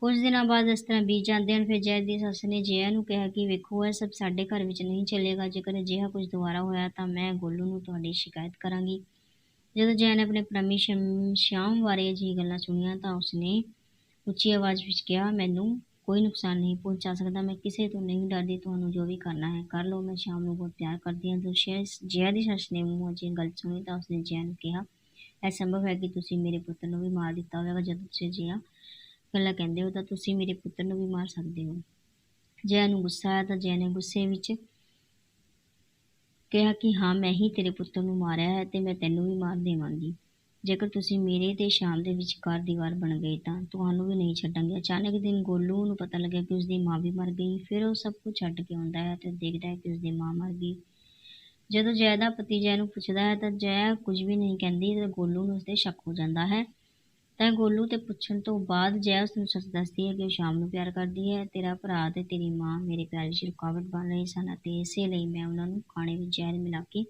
[SPEAKER 1] ਕੁਝ ਦਿਨਾਂ ਬਾਅਦ ਇਸ ਤਰ੍ਹਾਂ ਬੀਤ ਜਾਂਦੇ ਹਨ, ਫਿਰ ਜੈ ਦੀ ਸੱਸ ਨੇ ਜੈ ਨੂੰ ਕਿਹਾ ਕਿ ਵੇਖੋ, ਇਹ ਸਭ ਸਾਡੇ ਘਰ ਵਿੱਚ ਨਹੀਂ ਚੱਲੇਗਾ, ਜੇਕਰ ਅਜਿਹਾ ਕੁਝ ਦੁਬਾਰਾ ਹੋਇਆ ਤਾਂ ਮੈਂ ਗੋਲੂ ਨੂੰ ਤੁਹਾਡੀ ਸ਼ਿਕਾਇਤ ਕਰਾਂਗੀ। ਜਦੋਂ ਜੈ ਨੇ ਆਪਣੇ ਪ੍ਰਮੀ ਸ਼ਮ- ਸ਼ਿਆਮ ਬਾਰੇ ਅਜਿਹੀ ਗੱਲਾਂ ਸੁਣੀਆਂ ਤਾਂ ਉਸਨੇ ਉੱਚੀ ਆਵਾਜ਼ ਵਿੱਚ ਕਿਹਾ, ਮੈਨੂੰ ਕੋਈ ਨੁਕਸਾਨ ਨਹੀਂ ਪਹੁੰਚਾ ਸਕਦਾ, ਮੈਂ ਕਿਸੇ ਤੋਂ ਨਹੀਂ ਡਰਦੀ, ਤੁਹਾਨੂੰ ਜੋ ਵੀ ਕਰਨਾ ਹੈ ਕਰ ਲਓ, ਮੈਂ ਸ਼ਾਮ ਨੂੰ ਬਹੁਤ ਪਿਆਰ ਕਰਦੀ ਹਾਂ। ਜਦੋਂ ਸ਼ੈ- ਜੈ ਦੀ ਸੱਸ ਨੇ ਮੂੰਹ ਅਜੇ ਗੱਲ ਸੁਣੀ ਤਾਂ ਉਸਨੇ ਜੈ ਨੂੰ ਕਿਹਾ, ਇਹ ਸੰਭਵ ਹੈ ਕਿ ਤੁਸੀਂ ਮੇਰੇ ਪੁੱਤਰ ਨੂੰ ਵੀ ਮਾਰ ਦਿੱਤਾ ਹੋਵੇਗਾ, ਜਦੋਂ ਤੁਸੀਂ ਅਜਿਹਾ ਗੱਲਾਂ ਕਹਿੰਦੇ ਹੋ ਤਾਂ ਤੁਸੀਂ ਮੇਰੇ ਪੁੱਤਰ ਨੂੰ ਵੀ ਮਾਰ ਸਕਦੇ ਹੋ। ਜੈ ਨੂੰ ਗੁੱਸਾ ਆਇਆ ਤਾਂ ਜੈ ਨੇ ਗੁੱਸੇ ਵਿੱਚ ਕਿਹਾ ਕਿ ਹਾਂ, ਮੈਂ ਹੀ ਤੇਰੇ ਪੁੱਤਰ ਨੂੰ ਮਾਰਿਆ ਹੈ ਤੇ ਮੈਂ ਤੈਨੂੰ ਵੀ ਮਾਰ ਦੇਵਾਂਗੀ। ਜੇਕਰ ਤੁਸੀਂ ਮੇਰੇ ਤੇ ਸ਼ਾਮ ਦੇ ਵਿਚਕਾਰ ਦੀਵਾਰ ਬਣ ਗਏ ਤਾਂ ਤੁਹਾਨੂੰ ਵੀ ਨਹੀਂ ਛੱਡਾਂਗੇ। ਅਚਾਨਕ ਦਿਨ ਗੋਲੂ ਨੂੰ ਪਤਾ ਲੱਗਿਆ ਕਿ ਉਸਦੀ ਮਾਂ ਵੀ ਮਰ ਗਈ। ਫਿਰ ਉਹ ਸਭ ਕੁਝ ਛੱਡ ਕੇ ਆਉਂਦਾ ਹੈ ਤੇ ਦੇਖਦਾ ਹੈ ਕਿ ਉਸਦੀ ਮਾਂ ਮਰ ਗਈ। ਜਦੋਂ ਜੈ ਦਾ ਪਤੀ ਜੈ ਨੂੰ ਪੁੱਛਦਾ ਹੈ ਤਾਂ ਜੈ ਕੁਝ ਵੀ ਨਹੀਂ ਕਹਿੰਦੀ ਤੇ ਗੋਲੂ ਨੂੰ ਉਸਦੇ ਸ਼ੱਕ ਹੋ ਜਾਂਦਾ ਹੈ। ਤਾਂ ਗੋਲੂ ਤੇ ਪੁੱਛਣ ਤੋਂ ਬਾਅਦ ਜੈ ਉਸ ਨੂੰ ਸੱਚ ਦੱਸਦੀ ਹੈ ਕਿ ਉਹ ਸ਼ਾਮ ਨੂੰ ਪਿਆਰ ਕਰਦੀ ਹੈ, ਤੇਰਾ ਭਰਾ ਤੇ ਤੇਰੀ ਮਾਂ ਮੇਰੇ ਪਿਆਰ ਵਿੱਚ ਰੁਕਾਵਟ ਬਣ ਰਹੇ ਸਨ ਅਤੇ ਇਸੇ ਲਈ ਮੈਂ ਉਹਨਾਂ ਨੂੰ ਖਾਣੇ ਵਿੱਚ ਜ਼ਹਿਰ ਮਿਲਾ ਕੇ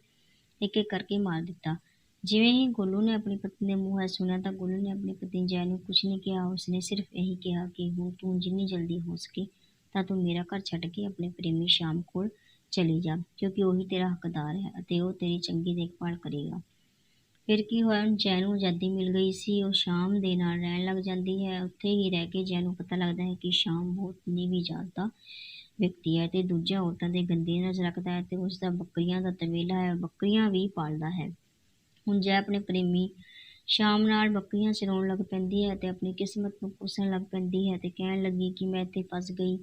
[SPEAKER 1] ਇੱਕ ਇੱਕ ਕਰਕੇ ਮਾਰ ਦਿੱਤਾ। ਜਿਵੇਂ ਹੀ ਗੋਲੂ ਨੇ ਆਪਣੀ ਪਤਨੀ ਦੇ ਮੂੰਹ ਹੈ ਸੁਣਿਆ ਤਾਂ ਗੋਲੂ ਨੇ ਆਪਣੀ ਪਤਨੀ ਜੈ ਨੂੰ ਕੁਝ ਨਹੀਂ ਕਿਹਾ, ਉਸਨੇ ਸਿਰਫ ਇਹੀ ਕਿਹਾ ਕਿ ਹੁਣ ਤੂੰ ਜਿੰਨੀ ਜਲਦੀ ਹੋ ਸਕੇ ਤਾਂ ਤੂੰ ਮੇਰਾ ਘਰ ਛੱਡ ਕੇ ਆਪਣੇ ਪ੍ਰੇਮੀ ਸ਼ਾਮ ਕੋਲ ਚਲੀ ਜਾ, ਕਿਉਂਕਿ ਉਹੀ ਤੇਰਾ ਹੱਕਦਾਰ ਹੈ ਅਤੇ ਉਹ ਤੇਰੀ ਚੰਗੀ ਦੇਖਭਾਲ ਕਰੇਗਾ। ਫਿਰ ਕੀ ਹੋਇਆ ਹੁਣ ਜੈ ਨੂੰ ਆਜ਼ਾਦੀ ਮਿਲ ਗਈ ਸੀ, ਉਹ ਸ਼ਾਮ ਦੇ ਨਾਲ ਰਹਿਣ ਲੱਗ ਜਾਂਦੀ ਹੈ। ਉੱਥੇ ਹੀ ਰਹਿ ਕੇ ਜੈ ਨੂੰ ਪਤਾ ਲੱਗਦਾ ਹੈ ਕਿ ਸ਼ਾਮ ਬਹੁਤ ਨੀਵੀਂ ਜਾਤ ਦਾ ਵਿਅਕਤੀ ਹੈ ਤੇ ਦੂਜਾ ਔਰਤਾਂ ਦੇ ਗੰਦੇ ਨਜ਼ਰ ਰੱਖਦਾ ਹੈ ਤੇ ਉਸ ਦਾ ਬੱਕਰੀਆਂ ਦਾ ਤਬੇਲਾ ਹੈ, ਬੱਕਰੀਆਂ ਵੀ ਪਾਲਦਾ ਹੈ। ਹੁਣ ਜੈ ਆਪਣੇ ਪ੍ਰੇਮੀ ਸ਼ਾਮ ਨਾਲ ਬੱਕਰੀਆਂ ਚਰਾਉਣ ਲੱਗ ਪੈਂਦੀ ਹੈ ਤੇ ਆਪਣੀ ਕਿਸਮਤ ਨੂੰ ਕੋਸਣ ਲੱਗ ਪੈਂਦੀ ਹੈ ਤੇ ਕਹਿਣ ਲੱਗੀ ਕਿ ਮੈਂ ਇੱਥੇ ਫਸ ਗਈ।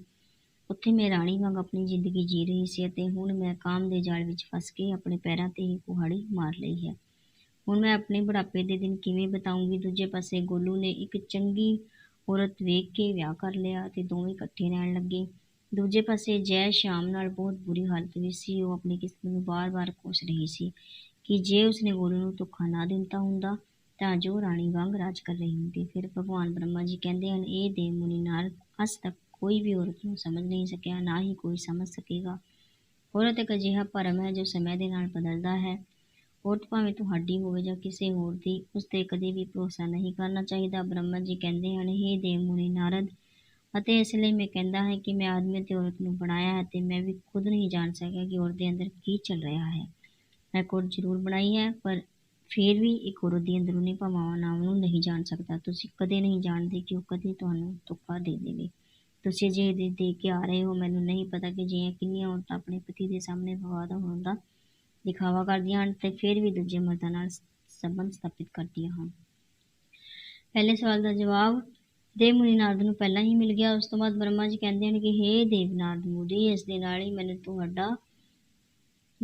[SPEAKER 1] ਉੱਥੇ ਮੈਂ ਰਾਣੀ ਵਾਂਗ ਆਪਣੀ ਜ਼ਿੰਦਗੀ ਜੀ ਰਹੀ ਸੀ ਅਤੇ ਹੁਣ ਮੈਂ ਕਾਮ ਦੇ ਜਾਲ ਵਿੱਚ ਫਸ ਕੇ ਆਪਣੇ ਪੈਰਾਂ ਤੇ ਹੀ ਕੁਹਾੜੀ ਮਾਰ ਲਈ ਹੈ। ਹੁਣ ਮੈਂ ਆਪਣੇ ਬੁਢਾਪੇ ਦੇ ਦਿਨ ਕਿਵੇਂ ਬਿਤਾਉਂਗੀ? ਦੂਜੇ ਪਾਸੇ ਗੋਲੂ ਨੇ ਇੱਕ ਚੰਗੀ ਔਰਤ ਵੇਖ ਕੇ ਵਿਆਹ ਕਰ ਲਿਆ ਅਤੇ ਦੋਵੇਂ ਇਕੱਠੇ ਰਹਿਣ ਲੱਗੇ। ਦੂਜੇ ਪਾਸੇ ਜੈ ਸ਼ਾਮ ਨਾਲ ਬਹੁਤ ਬੁਰੀ ਹਾਲਤ ਵਿੱਚ ਸੀ। ਉਹ ਆਪਣੀ ਕਿਸਮਤ ਨੂੰ ਵਾਰ ਵਾਰ ਕੋਸ ਰਹੀ ਸੀ ਕਿ ਜੇ ਉਸਨੇ ਗੋਲੂ ਨੂੰ ਧੋਖਾ ਨਾ ਦਿੱਤਾ ਹੁੰਦਾ, ਤਾਂ ਜੋ ਰਾਣੀ ਵਾਂਗ ਰਾਜ ਕਰ ਰਹੀ ਹੁੰਦੀ। ਫਿਰ ਭਗਵਾਨ ਬ੍ਰਹਮਾ ਜੀ ਕਹਿੰਦੇ ਹਨ, ਇਹ ਦੇਵ ਮੁਨੀ ਨਾਲ ਅੱਜ ਤੱਕ ਕੋਈ ਵੀ ਔਰਤ ਨੂੰ ਸਮਝ ਨਹੀਂ ਸਕਿਆ, ਨਾ ਹੀ ਕੋਈ ਸਮਝ ਸਕੇਗਾ। ਔਰਤ ਇੱਕ ਅਜਿਹਾ ਭਰਮ ਹੈ ਜੋ ਸਮੇਂ ਦੇ ਨਾਲ ਬਦਲਦਾ ਹੈ। ਔਰਤ ਭਾਵੇਂ ਤੁਹਾਡੀ ਹੋਵੇ ਜਾਂ ਕਿਸੇ ਹੋਰ ਦੀ, ਉਸ ਤੇ ਕਦੇ ਵੀ ਭਰੋਸਾ ਨਹੀਂ ਕਰਨਾ ਚਾਹੀਦਾ। ਬ੍ਰਹਮਾ ਜੀ ਕਹਿੰਦੇ ਹਨ, ਹੇ ਦੇਵ ਮੁਨੀ ਨਾਰਦ, ਅਤੇ ਇਸ ਲਈ ਮੈਂ ਕਹਿੰਦਾ ਹਾਂ ਕਿ ਮੈਂ ਆਦਮੀ ਤੇ ਔਰਤ ਨੂੰ ਬਣਾਇਆ ਹੈ ਤੇ ਮੈਂ ਵੀ ਖੁਦ ਨਹੀਂ ਜਾਣ ਸਕਿਆ ਕਿ ਔਰਤ ਦੇ ਅੰਦਰ ਕੀ ਚੱਲ ਰਿਹਾ ਹੈ। ਮੈਂ ਕੋਡ ਜ਼ਰੂਰ ਬਣਾਈ ਹੈ, ਪਰ ਫਿਰ ਵੀ ਇੱਕ ਔਰਤ ਦੀ ਅੰਦਰੂਨੀ ਭਾਵਾਂ ਨਾਮ ਨੂੰ ਨਹੀਂ ਜਾਣ ਸਕਦਾ। ਤੁਸੀਂ ਕਦੇ ਨਹੀਂ ਜਾਣਦੇ ਕਿ ਉਹ ਕਦੇ ਤੁਹਾਨੂੰ ਧੋਖਾ ਦੇ ਦੇਵੇ। ਤੁਸੀਂ ਜੇ ਦੇ ਦੇ ਕੇ ਆ ਰਹੇ ਹੋ, ਮੈਨੂੰ ਨਹੀਂ ਪਤਾ ਕਿ ਜਿਹੀਆਂ ਕਿੰਨੀਆਂ ਔਰਤਾਂ ਆਪਣੇ ਪਤੀ ਦੇ ਸਾਹਮਣੇ ਵਿਵਾਦ ਹੋਣ ਦਾ ਦਿਖਾਵਾ ਕਰਦੀਆਂ ਹਨ ਤੇ ਫਿਰ ਵੀ ਦੂਜੇ ਮਰਦਾਂ ਨਾਲ ਸੰਬੰਧ ਸਥਾਪਿਤ ਕਰਦੀਆਂ ਹਨ। ਪਹਿਲੇ ਸਵਾਲ ਦਾ ਜਵਾਬ, ਦੇਵ ਮੁਨੀ ਨਾਰਦ ਨੂੰ ਪਹਿਲਾਂ ਹੀ ਮਿਲ ਗਿਆ। ਉਸ ਤੋਂ ਬਾਅਦ ਬ੍ਰਹਮਾ ਜੀ ਕਹਿੰਦੇ ਹਨ ਕਿ, ਹੇ ਦੇਵ ਨਾਰਦ ਮੁਨੀ ਇਸ ਦੇ ਨਾਲ ਹੀ ਮੈਨੂੰ ਤੁਹਾਡਾ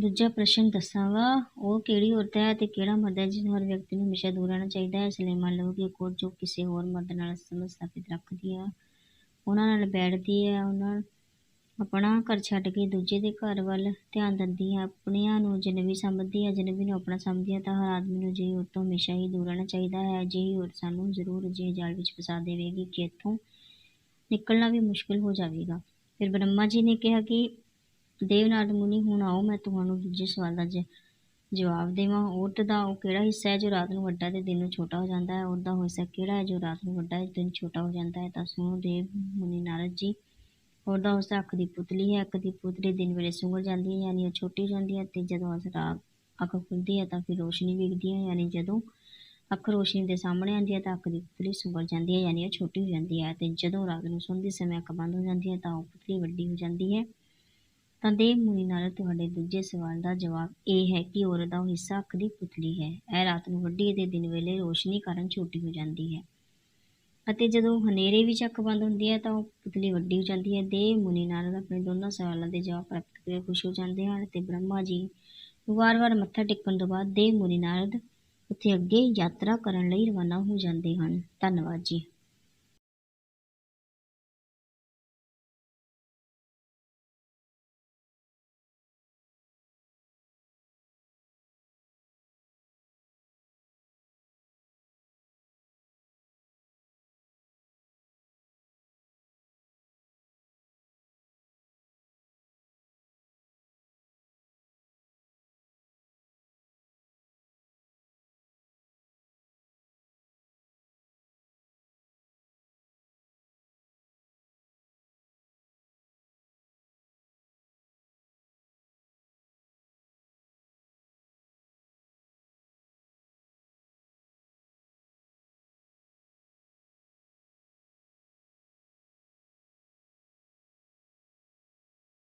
[SPEAKER 1] ਦੂਜਾ ਪ੍ਰਸ਼ਨ ਦੱਸਾਂਗਾ। ਉਹ ਕਿਹੜੀ ਔਰਤ ਹੈ ਤੇ ਕਿਹੜਾ ਮਰਦ ਹੈ ਜਿਸ ਨੂੰ ਹਰ ਵਿਅਕਤੀ ਨੂੰ ਹਮੇਸ਼ਾ ਦੂਰ ਰਹਿਣਾ ਚਾਹੀਦਾ ਹੈ? ਇਸ ਲਈ ਮੰਨ ਲਓ ਕਿ ਇੱਕ ਜੋ ਕਿਸੇ ਹੋਰ ਮਰਦ ਨਾਲ ਸੰਬੰਧ ਸਥਾਪਿਤ ਰੱਖਦੀ ਹੈ, ਉਹਨਾਂ ਨਾਲ ਬੈਠਦੀ ਹੈ, ਉਹਨਾਂ ਆਪਣਾ ਘਰ ਛੱਡ ਕੇ ਦੂਜੇ ਦੇ ਘਰ ਵੱਲ ਧਿਆਨ ਦਿੰਦੀ ਹੈ। ਆਪਣਿਆਂ ਨੂੰ ਅਜਨਬੀ ਸਮਝਦੀ ਹੈ ਅਜਨਬੀ ਨੂੰ ਆਪਣਾ ਸਮਝਦੀ ਹੈ ਤਾਂ ਹਰ ਆਦਮੀ ਨੂੰ ਅਜਿਹੀ ਔਰਤ ਤੋਂ ਹਮੇਸ਼ਾ ਹੀ ਦੂਰ ਰਹਿਣਾ ਚਾਹੀਦਾ ਹੈ। ਅਜਿਹੀ ਔਰਤ ਸਾਨੂੰ ਜ਼ਰੂਰ ਅਜਿਹੇ ਜਾਲ ਵਿੱਚ ਫਸਾ ਦੇਵੇਗੀ ਕਿ ਇੱਥੋਂ ਨਿਕਲਣਾ ਵੀ ਮੁਸ਼ਕਿਲ ਹੋ ਜਾਵੇਗਾ। ਫਿਰ ਬ੍ਰਹਮਾ ਜੀ ਨੇ ਕਿਹਾ ਕਿ ਦੇਵਨਾਥ ਮੁਨੀ, ਹੁਣ ਆਓ, ਮੈਂ ਤੁਹਾਨੂੰ ਦੂਜੇ ਸਵਾਲ ਦਾ ਜ- ਜਵਾਬ ਦੇਵਾਂ। ਔਰਤ ਦਾ ਉਹ ਕਿਹੜਾ ਹਿੱਸਾ ਹੈ ਜੋ ਰਾਤ ਨੂੰ ਵੱਡਾ ਤੇ ਦਿਨ ਨੂੰ ਛੋਟਾ ਹੋ ਜਾਂਦਾ ਹੈ? ਔਰਤ ਦਾ ਹਿੱਸਾ ਕਿਹੜਾ ਹੈ ਜੋ ਰਾਤ ਨੂੰ ਵੱਡਾ ਤੇ ਦਿਨ ਛੋਟਾ ਹੋ ਜਾਂਦਾ ਹੈ? ਤਾਂ ਸੁਣੋ, ਦੇਵ ਮੁਨੀ ਨਾਰਦ ਜੀ ਔਰਤ ਦਾ ਹਿੱਸਾ ਅੱਖ ਦੀ ਪੁਤਲੀ ਹੈ, ਅੱਖ ਦੀ ਪੁਤਲੀ ਦਿਨ ਵੇਲੇ ਸੁੰਘ ਜਾਂਦੀ ਹੈ, ਯਾਨੀ ਉਹ ਛੋਟੀ ਹੋ ਜਾਂਦੀ ਹੈ ਤੇ ਜਦੋਂ ਉਸ ਰਾਤ ਅੱਖ ਖੁੱਲਦੀ ਹੈ ਤਾਂ ਫਿਰ ਰੋਸ਼ਨੀ ਵਿਖਦੀ ਹੈ, ਯਾਨੀ ਜਦੋਂ ਅੱਖ ਰੋਸ਼ਨੀ ਦੇ ਸਾਹਮਣੇ ਆਉਂਦੀ ਹੈ ਤਾਂ ਅੱਖ ਦੀ ਪੁਤਲੀ ਸੁੰਘ ਜਾਂਦੀ ਹੈ, ਯਾਨੀ ਉਹ ਛੋਟੀ ਹੋ ਜਾਂਦੀ ਹੈ ਤੇ ਜਦੋਂ ਰਾਤ ਨੂੰ ਸੌਂਦੇ ਸਮੇਂ ਅੱਖ ਬੰਦ ਹੋ ਜਾਂਦੀ ਹੈ ਤਾਂ ਉਹ ਪੁਤਲੀ ਵੱਡੀ ਹੋ ਜਾਂਦੀ ਹੈ। ਤਾਂ ਦੇਵ ਮੁਨੀ ਨਾਲ ਤੁਹਾਡੇ ਦੂਜੇ ਸਵਾਲ ਦਾ ਜਵਾਬ ਇਹ ਹੈ ਕਿ ਔਰਤ ਦਾ ਉਹ ਹਿੱਸਾ ਅੱਖ ਦੀ ਪੁਤਲੀ ਹੈ। ਇਹ ਰਾਤ ਨੂੰ ਵੱਡੀ ਅਤੇ ਦਿਨ ਵੇਲੇ ਰੋਸ਼ਨੀ ਕਾਰਨ ਛੋਟੀ ਹੋ ਜਾਂਦੀ ਹੈ। ਅਤੇ ਜਦੋਂ ਹਨੇਰੇ ਵਿੱਚ ਅੱਖ ਬੰਦ ਹੁੰਦੀ ਹੈ ਤਾਂ ਉਹ ਪੁਤਲੀ ਵੱਡੀ ਹੋ ਜਾਂਦੀ ਹੈ। ਦੇਵ ਮੁਨੀ ਨਾਰਦ ਆਪਣੇ ਦੋਨਾਂ ਸਵਾਲਾਂ ਦੇ ਜਵਾਬ ਪ੍ਰਾਪਤ ਕਰਕੇ ਖੁਸ਼ ਹੋ ਜਾਂਦੇ ਹਨ ਅਤੇ ਬ੍ਰਹਮਾ ਜੀ ਨੂੰ ਵਾਰ-ਵਾਰ ਮੱਥਾ ਟੇਕਣ ਤੋਂ ਬਾਅਦ ਦੇਵ ਮੁਨੀ ਨਾਰਦ ਉੱਥੇ ਅੱਗੇ ਯਾਤਰਾ ਕਰਨ ਲਈ ਰਵਾਨਾ ਹੋ ਜਾਂਦੇ ਹਨ। ਧੰਨਵਾਦ ਜੀ।